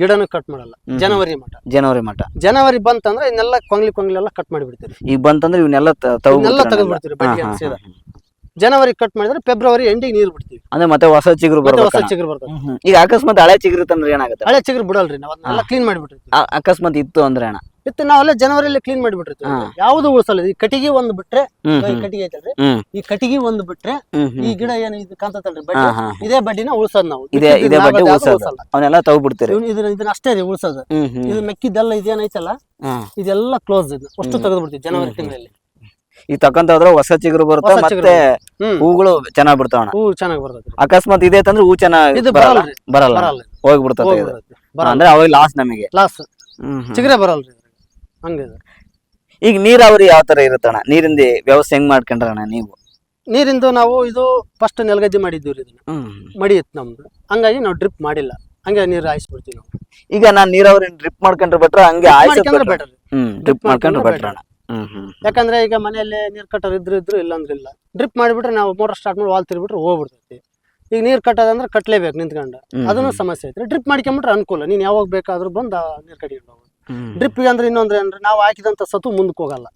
ಗಿಡನೂ ಕಟ್ ಮಾಡಲ್ಲ. ಜನವರಿ ಮಠ. ಜನವರಿ ಮಠ. ಜನವರಿ ಬಂತಂದ್ರೆ ಇನ್ನೆಲ್ಲ ಕೊಂಗ್ಲಿ ಕೊಂಗ್ಲಿ ಎಲ್ಲ ಕಟ್ ಮಾಡಿಬಿಡ್ತೀವಿ ಈಗ ಬಂತಂದ್ರೆ ಇವನ್ನೆಲ್ಲ ಇವನ್ನೆಲ್ಲ ಜನವರಿ ಕಟ್ ಮಾಡಿದ್ರೆ ಫೆಬ್ರವರಿ ಎಂಡಿಗೆ ನೀರು ಬಿಡ್ತೀವಿ. ಅಂದ್ರೆ ಮತ್ತೆ ಹೊಸ ಚಿಗುರು ಮತ್ತೆ ಹೊಸ ಚಿಗುರು ಬರ್ತದೆ. ಈಗ ಅಕಸ್ಮಾತ್ ಹಳೆ ಚಿಗುರು ತಂದ್ರೆ ಏನಾಗುತ್ತೆ? ಹಳೆ ಚಿಗುರು ಬಿಡಲ್ರಿ ನಾವು ಅದನ್ನೆಲ್ಲ ಕ್ಲೀನ್ ಮಾಡಿಬಿಟ್ಟಿರ್ತೀವಿ. ಆ- ಅಕಸ್ಮಾತ್ ಇತ್ತು ಅಂದ್ರೆ ಅಣ್ಣ. ಇತ್ತು ನಾವೆಲ್ಲ ಜನವರಿಯಲ್ಲಿ ಕ್ಲೀನ್ ಮಾಡಿಬಿಟ್ಟಿರ್ತೀವಿ. ಹಾ. ಯಾವುದು ಉಳಿಸಲ್ಲ ಈ ಕಟಿಗೆ ಒಂದು ಬಿಟ್ರೆ ಹ್ಮ್ ಈ ಹ್ಮ್. ಐತಲ್ರಿ? ಹ್ಮ್. ಈ ಕಟಿಗೆ ಒಂದು ಬಿಟ್ರೆ ಹ್ಮ್ ಈ ಹ್ಮ್ ಗಿಡ ಏನು ಇದು ಕಾಂತಲ್ರಿ ಬಡ್ಡಿ ಹಾ ಇದೇ ಬಡ್ಡಿನ ಉಳ್ಸೋದು ನಾವು. ಇದೇ ಇದೇ ಬಡ್ಡಿ ಯಾವ್ದು ಉಳ್ಸೋದು. ಉಳ್ಸಲ್ಲ. ಅವನ್ನೆಲ್ಲ ಇವ್ನ್ ಇದನ್ನ ಇದನ್ನ ಅಷ್ಟೇ ರೀ ಉಳ್ಸೋದು. ಹ್ಮ್ ಹ್ಮ್. ಇದು ಮೆಕ್ಕಿದ್ದೆಲ್ಲ ಇದೇನೈತಲ್ಲ ಹಾ. ಇದೆಲ್ಲ ಕ್ಲೋಸ್ ಇದು. ಅಷ್ಟು. ತೆಗೆದು ಬಿಡ್ತೀವಿ ಜನವರಿ. ತಿಂಗಳಲ್ಲಿ. ಈಗ ತಕ್ಕಂತ ಹೋದ್ರೆ ಹೊಸ ಚಿಗುರು ಬರುತ್ತೆ ಹೊಸ ಚಿಗುರು ಮತ್ತೆ ಹ್ಮ್. ಹೂಗಳು ಚೆನ್ನಾಗ್ ಬಿಡ್ತಾವಣ ಹೂ ಚೆನ್ನಾಗಿ ಬರ್ತದೆ ಅಕಸ್ಮಾತ್ ಇದೆ ತಂದ್ರೆ ಹೂ ಚೆನ್ನಾಗಿ ಇದು ಬರಲ್ಲ. ಬರಲ್ರಿ ಬರಲ್ಲ. ಬರಲ್ಲ ಹೋಗ್ಬಿಡ್ತದೆ ಇದು. ಬರಲ್ಲ. ಅಂದ್ರೆ ಅವಾಗ ಲಾಸ್ ನಮಗೆ. ಲಾಸ್ ಚಿಗರೆ ಬರಲ್ರಿ ಇದ್ರಾಗ. ಹಂಗಿದೆ ಈಗ ನೀರಾವರಿ ಯಾವ ತರ ಇರುತ್ತಣ್ಣ? ನೀರಿಂದ ವ್ಯವಸ್ಥೆ ಹೆಂಗ್ ಮಾಡ್ಕೊಂಡ್ರಣ ನೀವು? ನೀರಿಂದು ನಾವು ಇದು ಫಸ್ಟ್ ನೆಲಗದ್ದೆ ಮಾಡಿದ್ದೀವಿ ಇದನ್ನ. ಮಡಿ ಇತ್ತು ನಮ್ದು. ಹಂಗಾಗಿ ನಾವು ಡ್ರಿಪ್ ಮಾಡಿಲ್ಲ. ಹಂಗೆ ನೀರು ಹಾಯಿಸ್ಬಿಡ್ತೀವಿ ನಾವು. ಈಗ ನಾನ್ ನೀರಾವರಿ ಡ್ರಿಪ್ ಮಾಡ್ಕೊಂಡ್ರೆ ಬೆಟ್ರ ಹಂಗೆ ಮಾಡ್ಕೊಂಡ್ರೆ ಬೆಟರ್ better. ಹ್ಮ್ ಡ್ರಿಪ್ ಮಾಡ್ಕೊಂಡ್ರೆ ಮಾಡ್ಕೊಂಡ್ರೆ ಬೆಟ್ರ ಅಣ್ಣ. ಹ್ಮ್ ಹ್ಮ್ ಯಾಕಂದ್ರೆ ಈಗ ಮನೆಯಲ್ಲಿ ನೀರ್ ಕಟ್ಟೋರು ಇದ್ರು ಇದ್ರು ಇಲ್ಲ ಅಂದ್ರೆ ಇಲ್ಲ ಡ್ರಿಪ್ ಮಾಡಿಬಿಟ್ರೆ ನಾವು ಮೋಟರ್ ಸ್ಟಾರ್ಟ್ ಮಾಡಿ ವಾಲ್ ತಿರ್ಬಿಟ್ರೆ ಹೋಗ್ಬಿಡ್ತೈತಿ. ಈಗ ನೀರ್ ಕಟ್ಟೋದಂದ್ರೆ ಕಟ್ಲೇಬೇಕು ನಿಂತ್ಕೊಂಡು. ಅದನ್ನು ಸಮಸ್ಯೆ ಐತ್ರಿ. ಡ್ರಿಪ್ ಮಾಡ್ಕೊಂಬಿಟ್ರೆ ಅನುಕೂಲ. ನೀನ್ ಯಾವಾಗ ಬೇಕಾದ್ರೂ ಬಂದು ನೀರ್ ಕಟ್ಟಿಕೊಂಡು ಹೋಗೋದು ಡ್ರಿಪ್ ಅಂದ್ರೆ ಇನ್ನೊಂದ್ರೆ ಅಂದ್ರೆ ನಾವು ಹಾಕಿದಂತ ಸತು ಮುಂದಕ್ಕೆ ಹೋಗಲ್ಲ.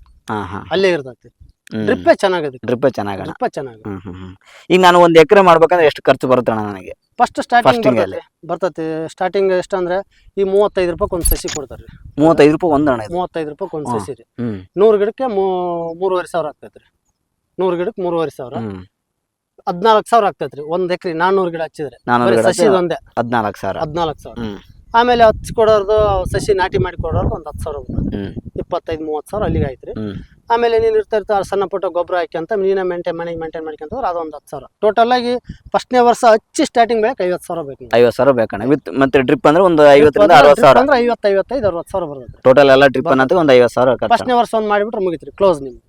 ಅಲ್ಲೇ ಇರ್ತೈತಿ. ಡ್ರಿಪ್ಪೇ ಚೆನ್ನಾಗಿದೆ. ಡ್ರಿಪ್ ಚೆನ್ನಾಗಣ. ಡ್ರಿಪ್ಪೇ ಚೆನ್ನಾಗಿ ಹ್ಮ್ ಹ್ಮ್ ಹ್ಮ್. ಈಗ ನಾನು ಒಂದ್ ಎಕರೆ ಮಾಡ್ಬೇಕಂದ್ರೆ ಎಷ್ಟು ಖರ್ಚು ಬರುತ್ತಣ್ಣ ನನಗೆ? ಫಸ್ಟ್ ಸ್ಟಾರ್ಟಿಂಗ್ ಬರ್ತತಿ. ಬರ್ತೈತಿ. ಬರ್ತೈತಿ ಸ್ಟಾರ್ಟಿಂಗ್ ಎಷ್ಟಂದ್ರೆ ಈ ಮೂವತ್ತೈದು ರೂಪಾಯಿ ಒಂದು ಸಸಿ ಕೊಡ್ತಾರೆ. ರೀ ಮೂವತ್ತೈದು ರೂಪಾಯಿ ಒಂದ್ ಅಣ್ಣ ಮೂವತ್ತೈದು ರೂಪಾಯಿ ಒಂದು. ಸಸಿ ರೀ. ಹ್ಮ್. ನೂರು ಗಿಡಕ್ಕೆ ಮೂ ಮೂರುವರೆ ಸಾವಿರ ಆಗ್ತೈತೆ ರೀ. ನೂರು ಗಿಡಕ್ಕೆ ಮೂರುವರೆ ಸಾವಿರ. ಹ್ಮ್. ಹದಿನಾಲ್ಕು ಸಾವಿರ ಆಗ್ತೈತೆ ರೀ. ಒಂದು ಎಕರೆ ನಾನ್ನೂರು ಗಿಡ ಹಚ್ಚಿದ್ರೆ. ಬರೀ ಗಿಡ ಸಸಿ ಒಂದೇ. ಹದಿನಾಲ್ಕು ಸಾವಿರ. ಹದಿನಾಲ್ಕು ಸಾವಿರ. ಹ್ಮ್. ಆಮೇಲೆ ಹಚ್ಚಿ ಕೊಡೋರ್ದು ಸಸಿ ನಾಟಿ ಮಾಡಿ ಕೊಡೋರ್ದು ಒಂದು ಹತ್ತು ಸಾವಿರ ಬರ್ತದೆ. ಇಪ್ಪತ್ತೈದು ಮೂವತ್ತು ಸಾವಿರ ಅಲ್ಲಿಗೆ ಆಯ್ತು ರೀ ಆಮೇಲೆ ನೀನು ಇರ್ತಾ ಇರ್ತಾ ಸಣ್ಣ ಪುಟ್ಟ ಗೊಬ್ಬರ ಹಾಕ್ಯಂತ ನೀನೇ ಮೇಂಟೈನ್ ಮನೆಗೆ ಮೇಂಟೈನ್ ಮಾಡ್ಕೊಂತಂದ್ರೆ ಅದೊಂದು ಹತ್ತು ಸಾವಿರ. ಟೋಟಲ್ ಆಗಿ ಫಸ್ಟ್ನೇ ವರ್ಷ ಹಚ್ಚಿ ಸ್ಟಾರ್ಟಿಂಗ್ ಬೇಕು ಐವತ್ತು ಸಾವಿರ ಬೇಕು. ಐವತ್ತು ಸಾವಿರ ಬೇಕಣ್ಣ. ವಿತ್ ಮತ್ತೆ ಡ್ರಿಪ್ ಅಂದ್ರೆ ಒಂದು ಐವತ್ತರಿಂದ ಅರವತ್ತು ಸಾವಿರ. ಅಂದ್ರೆ ಐವತ್ತು ಐವತ್ತೈದು ಅರವತ್ತು ಸಾವಿರ ಬರ್ತದೆ ಟೋಟಲ್ ಎಲ್ಲ ಡ್ರಿಪ್ ಅನ್ನೋದು ಒಂದು ಐವತ್ತು ಸಾವಿರ ಫಸ್ಟ್ ಫಸ್ಟ್ನೇ ವರ್ಷ ಒಂದು ಮಾಡಿಬಿಟ್ರೆ ಮುಗಿತ್ರಿ ಕ್ಲೋಸ್ ನಿಮ್ಗೆ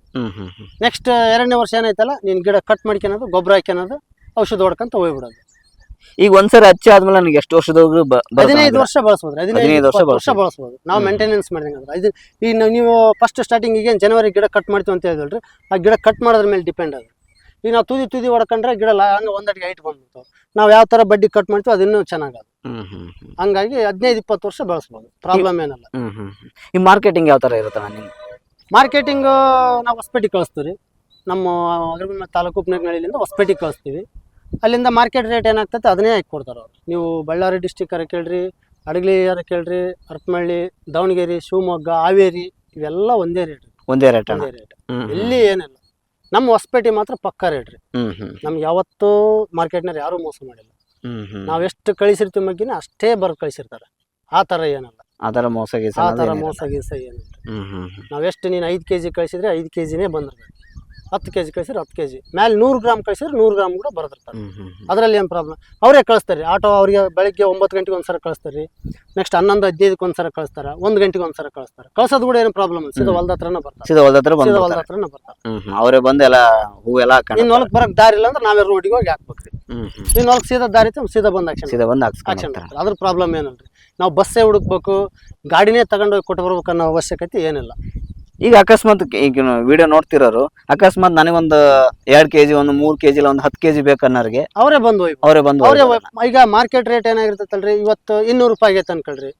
ನೆಕ್ಸ್ಟ್ ಎರಡನೇ ವರ್ಷ ಏನೈತಲ್ಲ ನೀನು ಗಿಡ ಕಟ್ ಮಾಡ್ಕೊಳೋದು ಗೊಬ್ಬರ ಹಾಕ್ಯನೋದು ಔಷಧ ಹೊಡ್ಕೊಂತ ಹೋಗ್ಬಿಡೋದು. ಈಗ ಒಂದ್ಸರಿ ಹಚ್ಚಿ ಆದ್ಮೇಲೆ ನನಗೆ ಎಷ್ಟು ವರ್ಷದವರೆಗೂ ಹದಿನೈದು ವರ್ಷ ಬಳಸ್ಬೋದು ಹದಿನೈದು ವರ್ಷ ವರ್ಷ ಬಳಸ್ಬೋದು. ನಾವು. ಮೇಂಟೆನೆನ್ಸ್ ಮಾಡಿದಂಗೆ ಇದು ಈಗ ನಾವು- ಫಸ್ಟ್ ಸ್ಟಾರ್ಟಿಂಗ್ ಈಗ ಜನವರಿ ಗಿಡ ಕಟ್ ಮಾಡ್ತೀವಿ ಅಂತ ಹೇಳಿದ್ರಿ ಆ ಗಿಡ ಕಟ್ ಮಾಡೋದ್ರ ಮೇಲೆ ಡಿಪೆಂಡ್ ಅದು. ಈಗ ನಾವು ತುದಿ ತುದಿ ಹೊಡ್ಕೊಂಡ್ರೆ ಗಿಡ ಹಂಗೆ ಒಂದಡಿಗೆ ಹೈಟ್ ಬಂದ್ಬಿಡ್ತಾವೆ. ನಾವು ಯಾವ ಥರ ಬಡ್ಡಿ ಕಟ್ ಮಾಡ್ತೀವಿ ಅದಿನ್ನೂ ಚೆನ್ನಾಗದು ಹ್ಮ್ ಹ್ಮ್ ಹ್ಮ್. ಹಂಗಾಗಿ ಹದಿನೈದು ಇಪ್ಪತ್ತು ವರ್ಷ ಬಳಸ್ಬೋದು ಪ್ರಾಬ್ಲಮ್ ಏನಲ್ಲ. ಹ್ಮ್ ಹ್ಮ್ ಹ್ಮ್. ಈ ಮಾರ್ಕೆಟಿಂಗ್ ಯಾವ ತರ ಇರುತ್ತೆ ನಿಮ್ಗೆ ಮಾರ್ಕೆಟಿಂಗ್ ನಾವು ಹೊಸಪೇಟೆಗೆ ಕಳಿಸ್ತೀವಿ ನಮ್ಮ ಅಗ್ರಬಿ ತಾಲೂಕು ಉಪನಗರಗಳಿಂದ ಹೊಸಪೇಟೆಗೆ ಕಳಿಸ್ತೀವಿ. ಅಲ್ಲಿಂದ ಮಾರ್ಕೆಟ್ ರೇಟ್ ಏನಾಗ್ತೈತೆ ಅದನ್ನೇ ಹಾಕಿ ಕೊಡ್ತಾರೆ ಅವ್ರು. ನೀವು ಬಳ್ಳಾರಿ ಡಿಸ್ಟಿಕ್ಕಾರ ಕೇಳ್ರಿ ಅಡಗಲಿ ಯಾರ ಕೇಳ್ರಿ ಅರ್ಪಮಳ್ಳಿ ದಾವಣಗೆರೆ ಶಿವಮೊಗ್ಗ ಹಾವೇರಿ ಇವೆಲ್ಲ ಒಂದೇ ರೇಟ್ ಒಂದೇ ರೇಟ್ ಒಂದೇ ರೇಟ್ ಹ್ಮ್. ಏನಿಲ್ಲ. ನಮ್ಮ ಹೊಸಪೇಟೆ ಮಾತ್ರ ಪಕ್ಕಾ ರೇಟ್ ರೀ. ನಮ್ಗೆ ಯಾವತ್ತೂ ಮಾರ್ಕೆಟ್ನಾರು ಯಾರೂ ಮೋಸ ಮಾಡಿಲ್ಲ. ನಾವು ಎಷ್ಟು ಕಳಿಸಿರ್ತೀವಿ ಮಗ್ಗಿನ ಅಷ್ಟೇ ಬರ್ ಕಳಿಸಿರ್ತಾರೆ. ಆ ಥರ ಏನಲ್ಲ. ಆ ಮೋಸ ಗೀಸ ಆ ಥರ ಮೋಸ ಗೀಸ ಏನಿಲ್ಲ. ನಾವು ಎಷ್ಟು ನೀನು ಐದು ಕೆ ಜಿ ಕಳಿಸಿದ್ರೆ ಐದು ಕೆ ಜಿನೇ ಹತ್ತು ಕೆ ಜಿ ಕಳಿಸಿದ್ರೆ ಹತ್ತು ಕೆ ಜಿ ಮೇಲೆ ನೂರು ಗ್ರಾಮ್ ಕಳಿಸಿದ್ರೆ ನೂರು ಗ್ರಾಮ್ ಕೂಡ ಬರ್ದಿರ್ತಾರೆ. ಅದರಲ್ಲಿ ಏನು ಪ್ರಾಬ್ಲಮ್ ಅವರೇ ಕಳಿಸ್ತಾರೆ. ಆಟೋ ಅವರಿಗೆ ಬೆಳಗ್ಗೆ ಒಂಬತ್ತು ಗಂಟೆಗೆ ಒಂದ್ಸಲ ಕಳಿಸ್ತಾರೆ. ರೀ ನೆಕ್ಸ್ಟ್ ಹನ್ನೊಂದು ಹದಿನೈದಕ್ಕೆ ಒಂದ್ಸಲ ಕಳಿಸ್ತಾರೆ. ಒಂದು ಗಂಟೆಗೆ ಒಂದ್ಸಲ ಕಳಿಸ್ತಾರೆ. ಕಳ್ಸೋದು ಕೂಡ ಏನು ಪ್ರಾಬ್ಲಮ್ ಸೀದಾ ಹೊಲದ ಹತ್ರನೇ ಬರ್ತಾರೆ. ಸೀದಾ ಹೊಲ್ದ ಹತ್ರ ಸೀದಾ ಹೊಲ್ದ ಹತ್ರನೇ ಬರ್ತಾರೆ. ಅವರೇ ಬಂದು ಎಲ್ಲ ಹೂವೆಲ್ಲ ನಿನ್ನ ಇನ್ನು ಹೊಲಕ್ಕೆ ಬರಕ್ಕೆ ದಾರಿ ಇಲ್ಲ ಅಂದ್ರೆ ನಾವೇ ರೋಡಿಗೆ ಹೋಗಿ ಹಾಕ್ಬೇಕ್ರಿ ರೀ ಇನ್ನು ಹೊಲಕ್ಕೆ ಸೀದಾ ದಾರಿ ಇತ್ತು ಸೀದಾ ಬಂದು ಆಕ್ಷನ್ ಸೀದಾ ಬಂದು ಆಕ್ಷನ್ ಅದ್ರ ಪ್ರಾಬ್ಲಮ್ ಏನಲ್ರಿ? ನಾವು ಬಸ್ಸೇ ಹುಡುಕ್ಬೇಕು. ಗಾಡಿನೇ ತಗೊಂಡೋಗಿ ಕೊಟ್ಟು ಬರ್ಬೇಕು ಅನ್ನೋ ಅವಶ್ಯಕತೆ ಏನಿಲ್ಲ. ಈಗ ಅಕಸ್ಮಾತ್ ಈಗ ವಿಡಿಯೋ ನೋಡ್ತಿರೋರು ಅಕಸ್ಮಾತ್ ನನಗೊಂದು ಎರಡ್ ಕೆಜಿ ಒಂದು ಮೂರ್ ಕೆಜಿ ಇಲ್ಲ ಒಂದು ಹತ್ತು ಕೆಜಿ ಬೇಕನ್ನೋರಿಗೆ ಅವರೇ ಬಂದು ಅವರೇ ಬಂದು ಅವರೇ. ಈಗ ಮಾರ್ಕೆಟ್ ರೇಟ್ ಏನಾಗಿರ್ತೈತಲ್ರಿ ಇವತ್ತು ಇನ್ನೂರು ರೂಪಾಯಿ ಆಗೈತೆ ಅನ್ಕೊಳ್ರಿ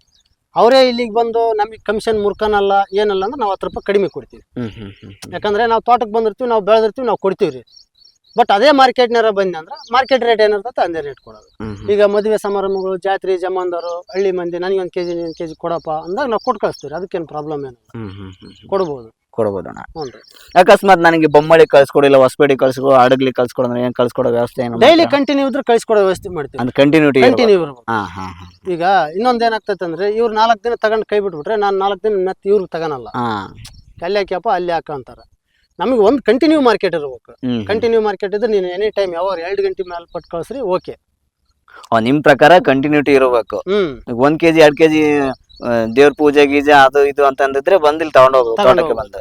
ಅವರೇ ಇಲ್ಲಿಗೆ ಬಂದು ನಮಗೆ ಕಮಿಷನ್ ಮುರ್ಕನಲ್ಲ ಏನಲ್ಲ ಅಂದ್ರೆ ನಾವು ಹತ್ತು ರೂಪಾಯಿ ಕಡಿಮೆ ಕೊಡ್ತೀವಿ ಹ್ಮ್ ಹ್ಮ್ ಹ್ಮ್ ಹ್ಮ್. ಯಾಕಂದ್ರೆ ನಾವು ತೋಟಕ್ಕೆ ಬಂದಿರ್ತೀವಿ ನಾವು ಬೆಳೆದಿರ್ತೀವಿ ನಾವು ಕೊಡ್ತೀವಿ ರೀ ಬಟ್ ಅದೇ ಮಾರ್ಕೆಟ್ನಾರ ಬಂದ ಅಂದ್ರೆ ಮಾರ್ಕೆಟ್ ರೇಟ್ ಏನಿರ್ತೈತೆ ಅಂದೇ ರೇಟ್ ಕೊಡೋದು. ಈಗ ಮದುವೆ ಸಮಾರಂಭಗಳು ಜಾತ್ರೆ ಜಮಾನ್ದವರು ಹಳ್ಳಿ ಮಂದಿ ನನಗೆ ಒಂದು ಕೆಜಿ ಒಂದು ಕೆಜಿ ಕೊಡಪ್ಪ ಅಂದಾಗ ನಾವು ಕೊಟ್ಟು ಕಳಿಸ್ತೀವಿ ಅದಕ್ಕೇನು ಪ್ರಾಬ್ಲಮ್ ಏನು. ಕೊಡ್ಬೋದು. ಕೊಡ್ಬೋದಣ್ಣ ಅಕಸ್ಮಾತ್ ನನಗೆ ಬೊಮ್ಮಳಿ ಕಳ್ಸ್ಕೊಡಿಲ್ಲ ಹೊಸಪೇಟೆ ಕಳ್ಸ್ಕೊ ಹಡಗ್ಲಿ ಕಳ್ಸ್ಕೊಡು ಏನ್ ಕಳ್ಸ್ಕೊಡೋ ವ್ಯವಸ್ಥೆ ಏನು ಡೈಲಿ ಕಂಟಿನ್ಯೂ ಇದ್ರೆ ಕಳಿಸ್ಕೊಡೋ ವ್ಯವಸ್ಥೆ ಮಾಡ್ತೀವಿ. ಅಂದ್ರೆ ಕಂಟಿನ್ಯೂಟಿ ಕಂಟಿನ್ಯೂ ಈಗ ಇನ್ನೊಂದು ಏನಾಗ್ತೈತೆ ಅಂದ್ರೆ ಇವ್ರು ನಾಲ್ಕು ದಿನ ತಗೊಂಡು ಕೈ ಬಿಟ್ಬಿಟ್ರೆ ನಾನು ನಾಲ್ಕು ದಿನ ಮತ್ತೆ ಇವ್ರು ತಗೊಳಲ್ಲ ಅಲ್ಲಿ ಹಾಕ್ಯಪ್ಪ ಅಲ್ಲಿ ಹಾಕ ಅಂತಾರೆ. ನಮಗೆ ಒಂದು ಕಂಟಿನ್ಯೂ ಮಾರ್ಕೆಟ್ ಇರಬೇಕು. ಹ್ಮ್ ಕಂಟಿನ್ಯೂ ಮಾರ್ಕೆಟ್ ಇದ್ರೆ ನೀನು ಎನಿ ಟೈಮ್ ಯಾವ ಎರಡು ಗಂಟೆ ಮೇಲೆ ಪಟ್ ಕಳಿಸ್ರಿ ಓಕೆ ಆ, ನಿಮ್ ಪ್ರಕಾರ ಕಂಟಿನ್ಯೂಟಿ ಇರಬೇಕು. ಹ್ಮ್. ಈಗ ಒಂದ್ ಕೆಜಿ ಎರಡ್ ಕೆಜಿ ದೇವ್ರ ಪೂಜೆ ಗೀಜೆ ಅದು ಇದು ಅಂತ ಅಂದಿದ್ರೆ ಬಂದ್ ಇಲ್ಲಿ ತಗೊಂಡ್ ಬಂದ ತಗೊಂಡ್ ತೋಟಕ್ಕೆ ಹೋಗ್ಬೇಕು. ಬಂದು.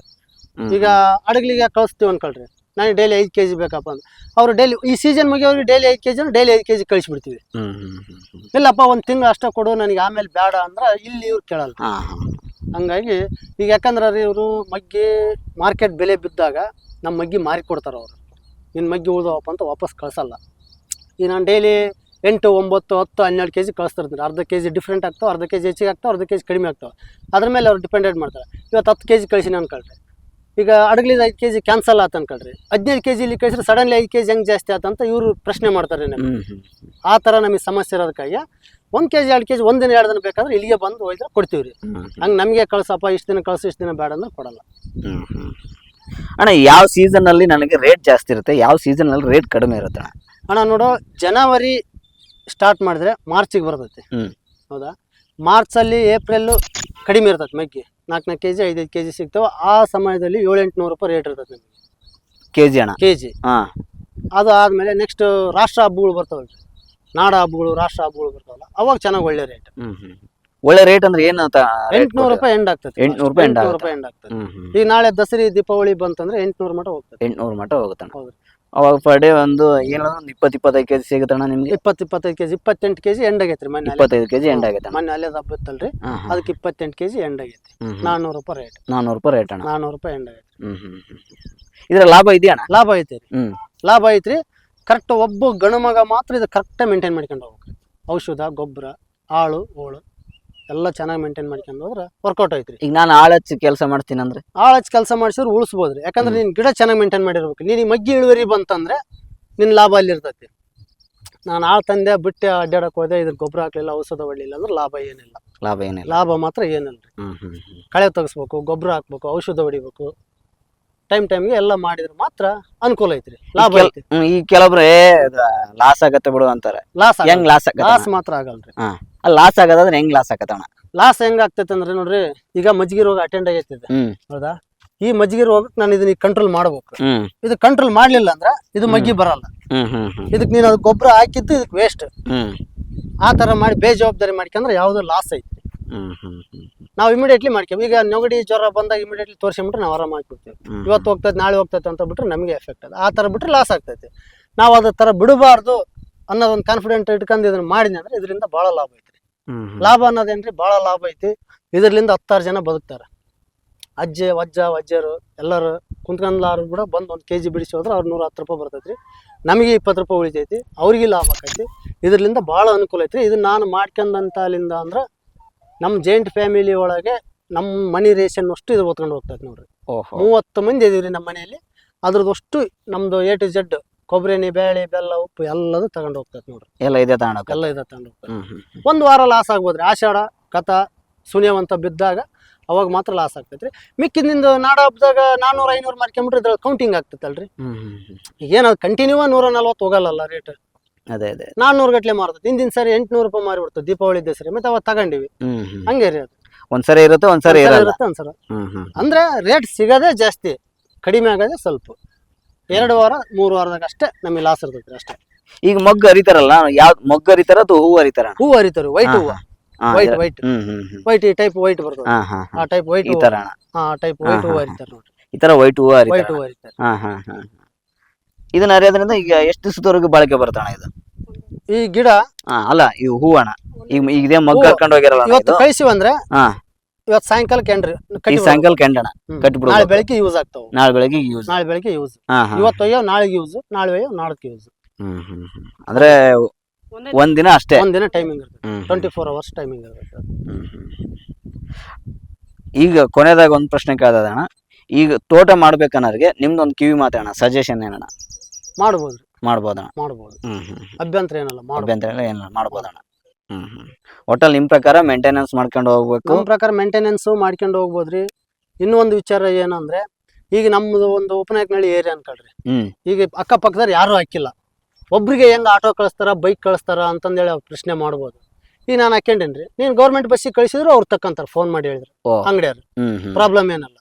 ಹ್ಮ್. ಈಗ ಅಡಗಲಿಗೆ ಕಳಿಸ್ತೀವಿ ಅನ್ಕೊಳ್ರಿ. ನಾನು ಡೈಲಿ ಐದು ಕೆ ಜಿ ಬೇಕಪ್ಪ ಅಂತ ಅವ್ರು ಡೈಲಿ ಈ ಸೀಸನ್ ಮುಗಿಯೋರಿಗೆ ಡೈಲಿ ಐದು ಕೆ ಜಿ ಡೈಲಿ ಐದು ಕೆ ಜಿ ಕಳಿಸ್ಬಿಡ್ತೀವಿ. ಹ್ಮ್ ಹ್ಮ್ ಹ್ಮ್ ಹ್ಮ್. ಇಲ್ಲಪ್ಪ ಒಂದು ತಿಂಗಳು ಅಷ್ಟೇ ಕೊಡು ನನಗೆ ಆಮೇಲೆ ಬೇಡ ಅಂದ್ರೆ ಇಲ್ಲಿ ಇವ್ರು ಕೇಳಲ್ಲ. ಹಾ ಹಾ. ಹಂಗಾಗಿ ಈಗ ಯಾಕಂದ್ರೆ ಇವರು ಮಗ್ಗಿ ಮಾರ್ಕೆಟ್ ಬೆಲೆ ಬಿದ್ದಾಗ ನಮ್ಮ ಮಗ್ಗಿ ಮಾರಿ ಕೊಡ್ತಾರೆ ಅವರು. ನಿನ್ನ ಮಗ್ಗಿ ಉಳ್ದವಪ್ಪ ಅಂತ ವಾಪಸ್ ಕಳ್ಸಲ್ಲ. ಈಗ ನಾನು ಡೈಲಿ ಎಂಟು, ಒಂಬತ್ತು, ಹತ್ತು, ಹನ್ನೆರಡು ಕೆ ಜಿ ಅರ್ಧ ಕೆ ಜಿ ಡಿಫ್ರೆಂಟ್ ಆಗ್ತಾವೆ, ಅರ್ಧ ಕೆ ಜಿ ಹೆಚ್ಚಿಗೆ ಆಗ್ತಾವೆ, ಅರ್ಧ ಕೆ ಜಿ ಕಡಿಮೆ ಆಗ್ತಾವೆ. ಅದ್ರ ಮೇಲೆ ಅವ್ರು ಡಿಪೆಂಡೆಡ್ ಮಾಡ್ತಾರೆ. ಇವತ್ತು ಹತ್ತು ಕೆ ಜಿ ಕಳಿಸಿನ ಅನ್ಕೊಳ್ರಿ ಈಗ ಅಡಗ್ಲಿದ ಐದು ಕೆ ಜಿ ಕ್ಯಾನ್ಸಲ್ ಆತ ಅನ್ಕೊಳ್ರಿ ಹದಿನೈದು ಕೆ ಜಿ ಇಲ್ಲಿ ಕಳಿಸಿದ್ರೆ ಸಡನ್ಲಿ ಐದು ಕೆ ಜಿ ಹೆಂಗೆ ಜಾಸ್ತಿ ಆತಂತ ಇವರು ಪ್ರಶ್ನೆ ಮಾಡ್ತಾರೆ ನಮಗೆ ಆ ಥರ ನಮಗೆ ಸಮಸ್ಯೆ ಇರೋದಕ್ಕಾಗಿ ಒಂದು ಕೆ ಜಿ ಎರಡು ಕೆ ಜಿ ಒಂದಿನ ಎರಡು ದಿನ ಬೇಕಾದ್ರೆ ಇಲ್ಲಿಗೆ ಬಂದು ಒಯ್ದ್ರೆ ಕೊಡ್ತೀವಿ ರೀ. ಹಂಗೆ ನಮಗೆ ಕಳ್ಸಪ್ಪ ಇಷ್ಟು ದಿನ ಕಳ್ಸು ಇಷ್ಟು ದಿನ ಬೇಡ ಅಂದ್ರೆ ಕೊಡಲ್ಲ. ಅಣ್ಣ ಯಾವ ಸೀಸನ್ ಅಲ್ಲಿ ನನಗೆ ರೇಟ್ ಜಾಸ್ತಿ ಇರುತ್ತೆ? ಯಾವ ಸೀಸನ್ ಅಲ್ಲಿ ರೇಟ್ ಕಡಿಮೆ ಇರುತ್ತೆ? ಅಣ್ಣ ನೋಡು ಜನವರಿ ಸ್ಟಾರ್ಟ್ ಮಾಡಿದ್ರೆ ಮಾರ್ಚಿಗೆ ಬರ್ತೈತಿ. ಹೌದಾ? ಮಾರ್ಚಲ್ಲಿ ಏಪ್ರಿಲ್ಲು ಕಡಿಮೆ ಇರ್ತೈತೆ ಮಗ್ಗಿ. ನಾಲ್ಕು ಕೆ ಜಿ ಐದೈದು ಕೆ ಜಿ ಸಿಗ್ತಾವೆ. ಆ ಸಮಯದಲ್ಲಿ ಏಳು ಎಂಟುನೂರು ರೂಪಾಯಿ ರೇಟ್ ಇರ್ತೈತೆ ನಮಗೆ. ಕೆಜಿ ಅಣ್ಣ? ಕೆ ಜಿ ಹಾ. ಅದು ಆದಮೇಲೆ ನೆಕ್ಸ್ಟ್ ರಾಷ್ಟ್ರ ಹಬ್ಬಗಳು ಬರ್ತಾವಲ್ರಿ ನಾಡ ಹಬ್ಬಗಳು ರಾಷ್ಟ್ರ ಹಬ್ಬಗಳು ಬರ್ತಾವಲ್ಲ ಅವಾಗ ಚೆನ್ನಾಗಿ ಒಳ್ಳೆ ರೇಟ್ ಹ್ಞೂ ಹ್ಞೂ ಒಳ್ಳೆ ರೇಟ್ ಅಂದ್ರೆ ಏನು ಎಂಟ್ನೂರು ರೂಪಾಯಿ ಎಂಡ್ ಆಗ್ತದೆ. ಎಂಟ್ನೂರು ರೂಪಾಯಿ ಎಂಡ್. ರೂಪಾಯಿ ಎಂಡ್ ಆಗ್ತದೆ. ಈಗ ನಾಳೆ ದಸರಿ ದೀಪಾವಳಿ ಬಂತಂದ್ರೆ ಎಂಟ್ನೂರು ಮಟ ಹೋಗ್ತದೆ. ಎಂಟ್ನೂರು ಮಟ ಹೋಗುತ್ತೆ ಹೌದು. ಅವಾಗ ಪರ್ ಡೇ ಒಂದು ಏನಾದ್ರು ಒಂದು ಇಪ್ಪತ್ತು ಇಪ್ಪತ್ತೈದು ಕೆಜಿ ಸಿಗುತ್ತಣ್ಣ ನಿಮ್ಗೆ? ಇಪ್ಪತ್ತು ಇಪ್ಪತ್ತೈದು ಕೆಜಿ ಇಪ್ಪತ್ತೆಂಟು ಕೆಜಿ ಎಂಡ್ ಮೊನ್ನೆ ಅಲ್ಲೇ- ಇಪ್ಪತ್ತೈದು ಕೆಜಿ ಎಂಡ್ ಆಗೈತೆ ಮೊನ್ನೆ ಅಲ್ಲೇ ಹಬ್ಬ ಇತ್ತಲ್ರಿ ಹಾ ಹಾ. ಅದಕ್ಕೆ ಇಪ್ಪತ್ತೆಂಟು ಕೆಜಿ ಎಂಡ್ ಆಗೈತೆ. ನಾನ್ನೂರು ರೂಪಾಯಿ ರೇಟ್ ನಾನ್ನೂರು ರೂಪಾಯಿ ರೇಟ್ ಅಣ್ಣ. ನಾನ್ನೂರು ರೂಪಾಯಿ ಎಂಡ್ ಆಗೈತೆ. ಹ್ಮ್ ಹ್ಮ್ ಹ್ಮ್ ಇದ್ರ ಲಾಭ ಇದೆಯಣ್ಣ ಲಾಭ ಐತಿ ರೀ. ಹ್ಮ್. ಲಾಭ ಐತ್ರಿ. ಕರೆಕ್ಟ್ ಒಬ್ಬ ಗಣಮಗ ಮಾತ್ರ ಇದು ಕರೆಕ್ಟಾಗಿ ಮೇಂಟೈನ್ ಮಾಡ್ಕೊಂಡು ಹೋಗ್ಬೇಕು. ಔಷಧ ಗೊಬ್ಬರ ಆಳು ಓಳು. ಎಲ್ಲ ಚೆನ್ನಾಗಿ ಮೇಂಟೈನ್ ಮಾಡ್ಕೊಂಡು ಹೋದ್ರೆ ವರ್ಕೌಟ್ ಐತ್ರಿ. ಈಗ ನಾನು ಆಳ್ ಹಚ್ಚಿ ಕೆಲಸ ಮಾಡ್ತೀನಿ ಅಂದ್ರೆ? ಆಳ್ ಹಚ್ಚಿ ಕೆಲಸ ಮಾಡಿಸಿದ್ರೆ ಉಳಿಸ್ಬೋದ್ರಿ. ಯಾಕಂದ್ರೆ ನೀನು ಗಿಡ ಚೆನ್ನಾಗಿ ಮೇಂಟೈನ್ ಮಾಡಿರ್ಬೇಕು. ನೀನು ಮಗ್ಗಿ ಇಳುವರಿ ಬಂತಂದ್ರೆ ನಿನ್ನ ಲಾಭ ಅಲ್ಲಿ ಇರ್ತೈತಿ. ನಾನು ಆಳ್ ತಂದೆ ಬಿಟ್ಟೆ ಅಡ್ಡಾಡಕ್ಕೆ ಹೋದೆ ಇದ್ರ ಗೊಬ್ಬರ ಹಾಕ್ಲಿಲ್ಲ ಔಷಧ ಹೊಳ್ಳಿಲ್ಲ ಅಂದ್ರೆ ಲಾಭ ಏನಿಲ್ಲ. ಲಾಭ ಏನಿಲ್ಲ. ಲಾಭ ಮಾತ್ರ ಏನಿಲ್ಲ ರೀ ಹ್ಮ್ ಹ್ಮ್ ಹ್ಮ್. ಕಳೆ ತೆಗಿಸ್ಬೇಕು ಗೊಬ್ಬರ ಹಾಕ್ಬೇಕು ಔಷಧ ಹೊಡಿಬೇಕು. ಟೈಮ್ ಟೈಮ್ಗೆ ಎಲ್ಲ ಮಾಡಿದ್ರೆ ಮಾತ್ರ ಅನುಕೂಲ ಐತ್ರಿ. ಲಾಭ ಐತಿ ಈ ಕೆಲವೊಬ್ರು ಲಾಸ್ ಆಗತ್ತೆ ಬಿಡು ಅಂತಾರೆ. ಲಾಸ್ ಹೆಂಗ್ ಲಾಸ್ ಲಾಸ್ ಮಾತ್ರ ಆಗಲ್ರಿ. ಅಲ್ಲಿ ಲಾಸ್ ಆಗದ್ರೆ ಹೆಂಗ್ ಲಾಸ್ ಆಗತ್ತಣ್ಣ ಲಾಸ್ ಹೆಂಗ್ ಆಗ್ತೈತೆ ಅಂದ್ರೆ ನೋಡ್ರಿ ಈಗ ಮಜ್ಜಿಗೆ ರೋಗ ಅಟೆಂಡ್ ಆಗೈತಿದೆ ಹೌದಾ? ಈ ಮಜ್ಜಿಗೆ ರೋಗಕ್ಕೆ ನಾನು ಇದನ್ನ ಕಂಟ್ರೋಲ್ ಮಾಡ್ಬೇಕು. ಇದು ಕಂಟ್ರೋಲ್ ಮಾಡ್ಲಿಲ್ಲ ಅಂದ್ರೆ ಇದು ಮಗ್ಗಿ ಬರಲ್ಲ. ಇದಕ್ ನೀನ್ ಅದಕ್ಕೆ ಇದಕ್ಕೆ ನೀನು ಅದು ಗೊಬ್ಬರ ಹಾಕಿದ್ದು ಇದಕ್ಕೆ ವೇಸ್ಟ್ ಆ ತರ ಮಾಡಿ ಬೇಜವಾಬ್ದಾರಿ ಮಾಡ್ಕೊಂಡ್ರೆ ಯಾವ್ದು ಲಾಸ್ ಐತಿ ನಾವು ಇಮಿಡಿಯೇಟ್ಲಿ ಮಾಡ್ತೀವಿ ಈಗ ನೆಗಡಿ ಜ್ವರ ಬಂದಾಗ ಇಮಿಡಿಯೇಟ್ಲಿ ತೋರಿಸ್ಬಿಟ್ರೆ ನಾವು ಆರಾಮಾಗಿ ಕೊಡ್ತೀವಿ ಹ್ಮ್. ಇವತ್ತು ಹೋಗ್ತದೆ ನಾಳೆ ಹೋಗ್ತದೆ ಅಂತ ಬಿಟ್ರೆ ನಮಗೆ ಎಫೆಕ್ಟ್ ಅದು ಆ ಥರ ಬಿಟ್ರೆ ಲಾಸ್ ಆಗ್ತೈತಿ. ನಾವು ಅದ ಥರ ಬಿಡಬಾರ್ದು ಅನ್ನೋದೊಂದು ಕಾನ್ಫಿಡೆಂಟ್ ಇಟ್ಕೊಂಡು ಇದನ್ನ ಮಾಡಿದ್ನಿ ಅಂದ್ರೆ ಇದರಿಂದ ಭಾಳ ಲಾಭ ಐತಿ. ಲಾಭ ಅನ್ನೋದೇನ್ರಿ ಭಾಳ ಲಾಭ ಐತಿ. ಇದರಿಂದ ಹತ್ತಾರು ಜನ ಬದುಕ್ತಾರೆ. ಅಜ್ಜೆ ವಜ್ಜ ವಜ್ಜರು ಎಲ್ಲರೂ ಕುಂತ್ಕೊಂಡ್ಲಾರು ಕೂಡ ಬಂದು ಒಂದು ಕೆ ಜಿ ಬಿಡಿಸಿ ಹೋದ್ರೆ ಅವ್ರು ನೂರ ಹತ್ತು ರೂಪಾಯಿ ಬರ್ತೈತ್ರಿ. ನಮಗೆ ಇಪ್ಪತ್ತು ರೂಪಾಯಿ ಉಳಿತೈತಿ ಅವ್ರಿಗೆ ಲಾಭ ಆಕೈತಿ ಇದರಿಂದ ಭಾಳ ಅನುಕೂಲ ಐತ್ರಿ. ಇದು ನಾನು ಮಾಡ್ಕೊಂಡಂತ ಅಲ್ಲಿಂದ ಅಂದ್ರೆ ನಮ್ಮ ಜಾಯಿಂಟ್ ಫ್ಯಾಮಿಲಿ ಒಳಗೆ ನಮ್ಮ ಮನಿ ರೇಷನ್ ಅಷ್ಟು ಇದು ಓದ್ಕೊಂಡು ಹೋಗ್ತೈತೆ ನೋಡ್ರಿ. ಓಹೋ. ಮೂವತ್ತು ಮಂದಿ ಇದೀವಿ ನಮ್ಮ ಮನೆಯಲ್ಲಿ. ಅದ್ರದಷ್ಟು ಅಷ್ಟು ನಮ್ದು ಎ ಟು ಜೆಡ್ ಕೊಬ್ಬರಿ ಎಣ್ಣೆ ಬೇಳೆ ಬೆಲ್ಲ ಉಪ್ಪು ಎಲ್ಲದು ತಗೊಂಡು ಹೋಗ್ತೈತೆ ನೋಡ್ರಿ. ಎಲ್ಲ ಇದೆ ತಗೊಂಡೋಗ ಎಲ್ಲ ಇದೆ ತಗೊಂಡು. ಒಂದು ವಾರ ಲಾಸ್ ಆಗ್ಬೋದ್ರಿ. ಆಷಾಢ ಕಥ ಸುನಿಯವಂತ ಬಿದ್ದಾಗ ಅವಾಗ ಮಾತ್ರ ಲಾಸ್ ಆಗ್ತೈತ್ರಿ ಮಿಕ್ಕಿದಿಂದ ನಾಡ ಹಬ್ಬದಾಗ ನಾನ್ನೂರು ಐನೂರು ಮಾರ್ಕೊಂಬಿಟ್ರೆ ಇದ್ರಲ್ಲಿ ಕೌಂಟಿಂಗ್ ಆಗ್ತೈತಲ್ರಿ. ಏನದು ಕಂಟಿನ್ಯೂ ನೂರ ನಲ್ವತ್ತು ಹೋಗಲ್ಲಲ್ಲ ರೇಟ್ ಅದೇ ಅದೇ. ನಾನ್ನೂರು ಗಟ್ಲೆ ಮಾರುತ್ತೆ ಹಿಂದಿನ ಸರಿ ಎಂಟ್ನೂರು ರೂಪಾಯಿ ಮಾರಿಬಿಡ್ತು ದೀಪಾವಳಿ ದಸರಿ. ಮತ್ತೆ ಅವತ್ತು ತಗೊಂಡಿವಿ. ಹ್ಮ್ ಹ್ಮ್ ಹಂಗೆ ರೀ ಅದು ಒಂದ್ಸರಿ ಇರುತ್ತೆ ಒಂದ್ಸರಿ ಇರಲ್ಲ. ಇರುತ್ತೆ ಒಂದ್ಸಲ ಹ್ಮ್ ಹ್ಮ್ ಅಂದ್ರೆ ರೇಟ್ ಸಿಗೋದೇ ಜಾಸ್ತಿ. ಕಡಿಮೆ ಆಗೋದೇ ಸ್ವಲ್ಪ. ಎರಡು ವಾರ ಮೂರು ವಾರದಾಗ ಅಷ್ಟೇ ನಮಗೆ ಲಾಸ್ ಇರ್ತೈತ್ರಿ ಅಷ್ಟೇ. ಈಗ ಮಗ್ಗ ಹರಿತಾರಲ್ಲ ಯಾವ ಮಗ್ಗ ಹರಿತಾರ ಅಥವಾ ಹೂವು ಹರಿತಾರ? ಹೂವು ಹರಿತಾರೆ ವೈಟ್ ಹೂವು. ವೈಟ್ ವೈಟ್ ಹ್ಮ್ ಹ್ಮ್ ಹ್ಮ್. ವೈಟ್ ಈ ಟೈಪ್ ವೈಟ್ ಬರ್ತದೆ. ಹಾ ಹಾ ಹಾ. ಆ ಟೈಪ್ ವೈಟ್ ಈ ಹೂವು. ತರ ಅಣ್ಣ. ಆ ಟೈಪ್ ವೈಟ್ ಹೂ ಹೂವು ಹಾ, ಹರಿತಾರೆ ನೋಡ್ರಿ. ಈ ತರ ವೈಟ್ ಹೂವು ವೈಟ್ ಹರಿತಾರ ಹೂವು ಹರಿತಾರೆ. ಹಾ ಹಾ ಹಾ. ಇದನ್ನ ಅರಿಯೋದ್ರಿಂದ ಈಗ ಎಷ್ಟು ದಿವಸದವರೆಗೂ ಬಾಳಿಕೆ ಬರ್ತಾಣ ಇದು? ಈ ಗಿಡ ಹಾ ಅಲ್ಲ ಇವು ಹೂ ಅಣ್ಣ. ಈಗ ಈಗ ಇದೇ ಮಗ್ಗ ಹೂವು. ಹರ್ಕೊಂಡು ಹೋಗಿರಲ್ಲ ಇವತ್ತು ಇದು? ಕಳಿಸಿವಿ ಅಂದ್ರೆ ಹಾ. ಇವತ್ತು ಸಾಯಂಕಾಲ ಕೆಂಡ್ರಿ ಈ ಸಾಯಂಕಾಲ ಕೆಂಡಣ ಕಟ್ಬಿಡು ನಾಳೆ ಬೆಳಿಗ್ಗೆ ಯೂಸ್ ಆಗ್ತಾವ. ನಾಳೆ ಬೆಳಿಗ್ಗೆ ಯೂಸ್ ನಾಳೆ ಬೆಳಿಗ್ಗೆ ಯೂಸ್ ಇವತ್ತು ಒಯ್ಯೋ ನಾಳೆಗೆ ಯೂಸ್ ನಾಳೆ ಒಯ್ಯೋ ನಾಳಕ್ಕೆ ಯೂಸ್ ಹ್ಮ್ ಹ್ಮ್. ಅಂದ್ರೆ ಒಂದ್ ದಿನ ಅಷ್ಟೇ? ಒಂದ್ ದಿನ ಟೈಮಿಂಗ್ ಹ್ಮ್. ಟ್ವೆಂಟಿ ಫೋರ್ ಅವರ್ಸ್ ಟೈಮಿಂಗ್ ಹ್ಮ್. ಈಗ ಕೊನೆದಾಗ ಒಂದ್ ಪ್ರಶ್ನೆ ಕೇಳ್ದಣ್ಣ ಈಗ ತೋಟ ಮಾಡ್ಬೇಕನ್ನೋರಿಗೆ ನಿಮ್ದೊಂದು ಕಿವಿ ಮಾತಾಡೋಣ ಸಜೆಷನ್ ಏನಣ್ಣ? ಮಾಡ್ಬೋದ್ರಿ. ಮಾಡ್ಬೋದಣ್ಣ. ಮಾಡ್ಬೋದು. ಹ್ಮ್ ಹ್ಮ್ ಅಭ್ಯಂತರ ಏನಲ್ಲ ಮಾಡ್ಬೋದು. ಅಭ್ಯಂತರ ಇಲ್ಲ ಏನಿಲ್ಲ ಮಾಡ್ಬೋದಣ್ಣ. ಹ್ಮ್ ಹ್ಮ್. ಒಟ್ಟಲ್ಲಿ ನಿಮ್ ಪ್ರಕಾರ ಮೇಂಟೆನೆನ್ಸ್ ಮಾಡ್ಕೊಂಡು ಹೋಗ್ಬೇಕು? ನಮ್ಮ ಪ್ರಕಾರ ಮೇಂಟೆನೆನ್ಸ್ ಮಾಡ್ಕೊಂಡು ಹೋಗ್ಬೋದ್ರಿ. ಇನ್ನೂ ಒಂದು ವಿಚಾರ ಏನಂದ್ರೆ ಈಗ ನಮ್ದು ಒಂದು ಉಪನಾಯಕನಹಳ್ಳಿ ಏರಿಯಾ ಅನ್ಕೊಳ್ರಿ. ಹ್ಮ್. ಈಗ ಅಕ್ಕಪಕ್ಕದವ್ರು ಯಾರು ಹಾಕಿಲ್ಲ. ಒಬ್ರಿಗೆ ಹೆಂಗ್ ಆಟೋ ಕಳಿಸ್ತಾರ ಬೈಕ್ ಕಳಿಸ್ತಾರ ಅಂತಂದೇಳಿ ಅವ್ರು ಪ್ರಶ್ನೆ ಮಾಡ್ಬೋದು. ಈಗ ನಾನು ಹಾಕೊಂಡೇನ್ರಿ ನೀನು ಗೌರ್ಮೆಂಟ್ ಬಸ್ಸಿಗೆ ಕಳಿಸಿದ್ರು ಅವ್ರು ತಕ್ಕಂತಾರ ಫೋನ್ ಮಾಡಿ ಹೇಳಿದ್ರು. ಓ. ಅಂಗಡಿಯವ್ರು ಹ್ಮ್ ಹ್ಮ್. ಪ್ರಾಬ್ಲಮ್ ಏನಲ್ಲ.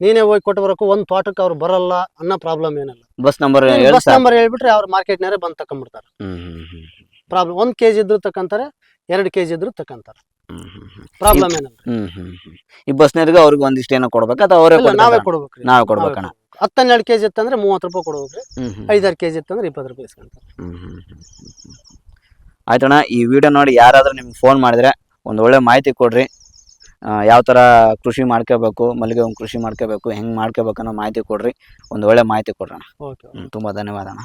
ನೀನೇ ಹೋಗಿ ಕೊಟ್ಟು ಬರೋಕು ಒಂದ್ ತೋಟಕ್ಕೆ ಅವ್ರು ಬರಲ್ಲ ಅನ್ನೋ ಪ್ರಾಬ್ಲಮ್ ಏನಲ್ಲ. ಬಸ್ ನಂಬರ್ ಬಸ್ ನಂಬರ್ ಹೇಳ್ಬಿಟ್ರೆ ಅವ್ರು ಮಾರ್ಕೆಟ್ನಾರೆ ಬಂದ್ ತಕೊಂಡ್ಬಿಡ್ತಾರೆ ಪ್ರಾಬ್ಲಮ್ ಒಂದ್ ಕೆಜಿ ಇದ್ರು ತಕ್ಕಂತಾರೆ ಎರಡು ಕೆಜಿ ಇದ್ರು ತಕ್ಕಂತಾರೆ. ಪ್ರಾಬ್ಲಮ್ ಏನಲ್ಲ. ಈ ಬಸ್ ನೇರಿಗೆ ಅವ್ರಿಗೆ ಒಂದಿಷ್ಟು ಏನೋ ಕೊಡ್ಬೇಕು ಅಥವಾ ಅವರೇ ನಾವೇ ಕೊಡ್ಬೇಕು? ನಾವೇ ಕೊಡ್ಬೇಕಣ್ಣ ಹತ್ತೆರಡು ಕೆಜಿ ಇತ್ತಂದ್ರೆ ಮೂವತ್ತು ರೂಪಾಯಿ ಕೊಡ್ಬೇಕ್ರಿ. ಹ್ಮ್ ಐದಾರು ಕೆಜಿ ಇತ್ತಂದ್ರೆ ಇಪ್ಪತ್ತು ರೂಪಾಯಿ ಇಸ್ಕೊಂತಾರೆ. ಆಯ್ತಣ್ಣ ಈ ವಿಡಿಯೋ ನೋಡಿ ಯಾರಾದ್ರೂ ನಿಮ್ಗೆ ಫೋನ್ ಮಾಡಿದ್ರೆ ಒಂದು ಒಳ್ಳೆ ಮಾಹಿತಿ ಕೊಡ್ರಿ. ಯಾವ ಥರ ಕೃಷಿ ಮಾಡ್ಕೋಬೇಕು ಮಲ್ಲಿಗೆ ಹೂವಿನ ಕೃಷಿ ಮಾಡ್ಕೋಬೇಕು ಹೆಂಗೆ ಮಾಡ್ಕೋಬೇಕು ಅನ್ನೋ ಮಾಹಿತಿ ಕೊಡಿರಿ. ಒಂದು ಒಳ್ಳೆ ಮಾಹಿತಿ ಕೊಡ್ರಣ ತುಂಬ ಧನ್ಯವಾದ ಅಣ್ಣ.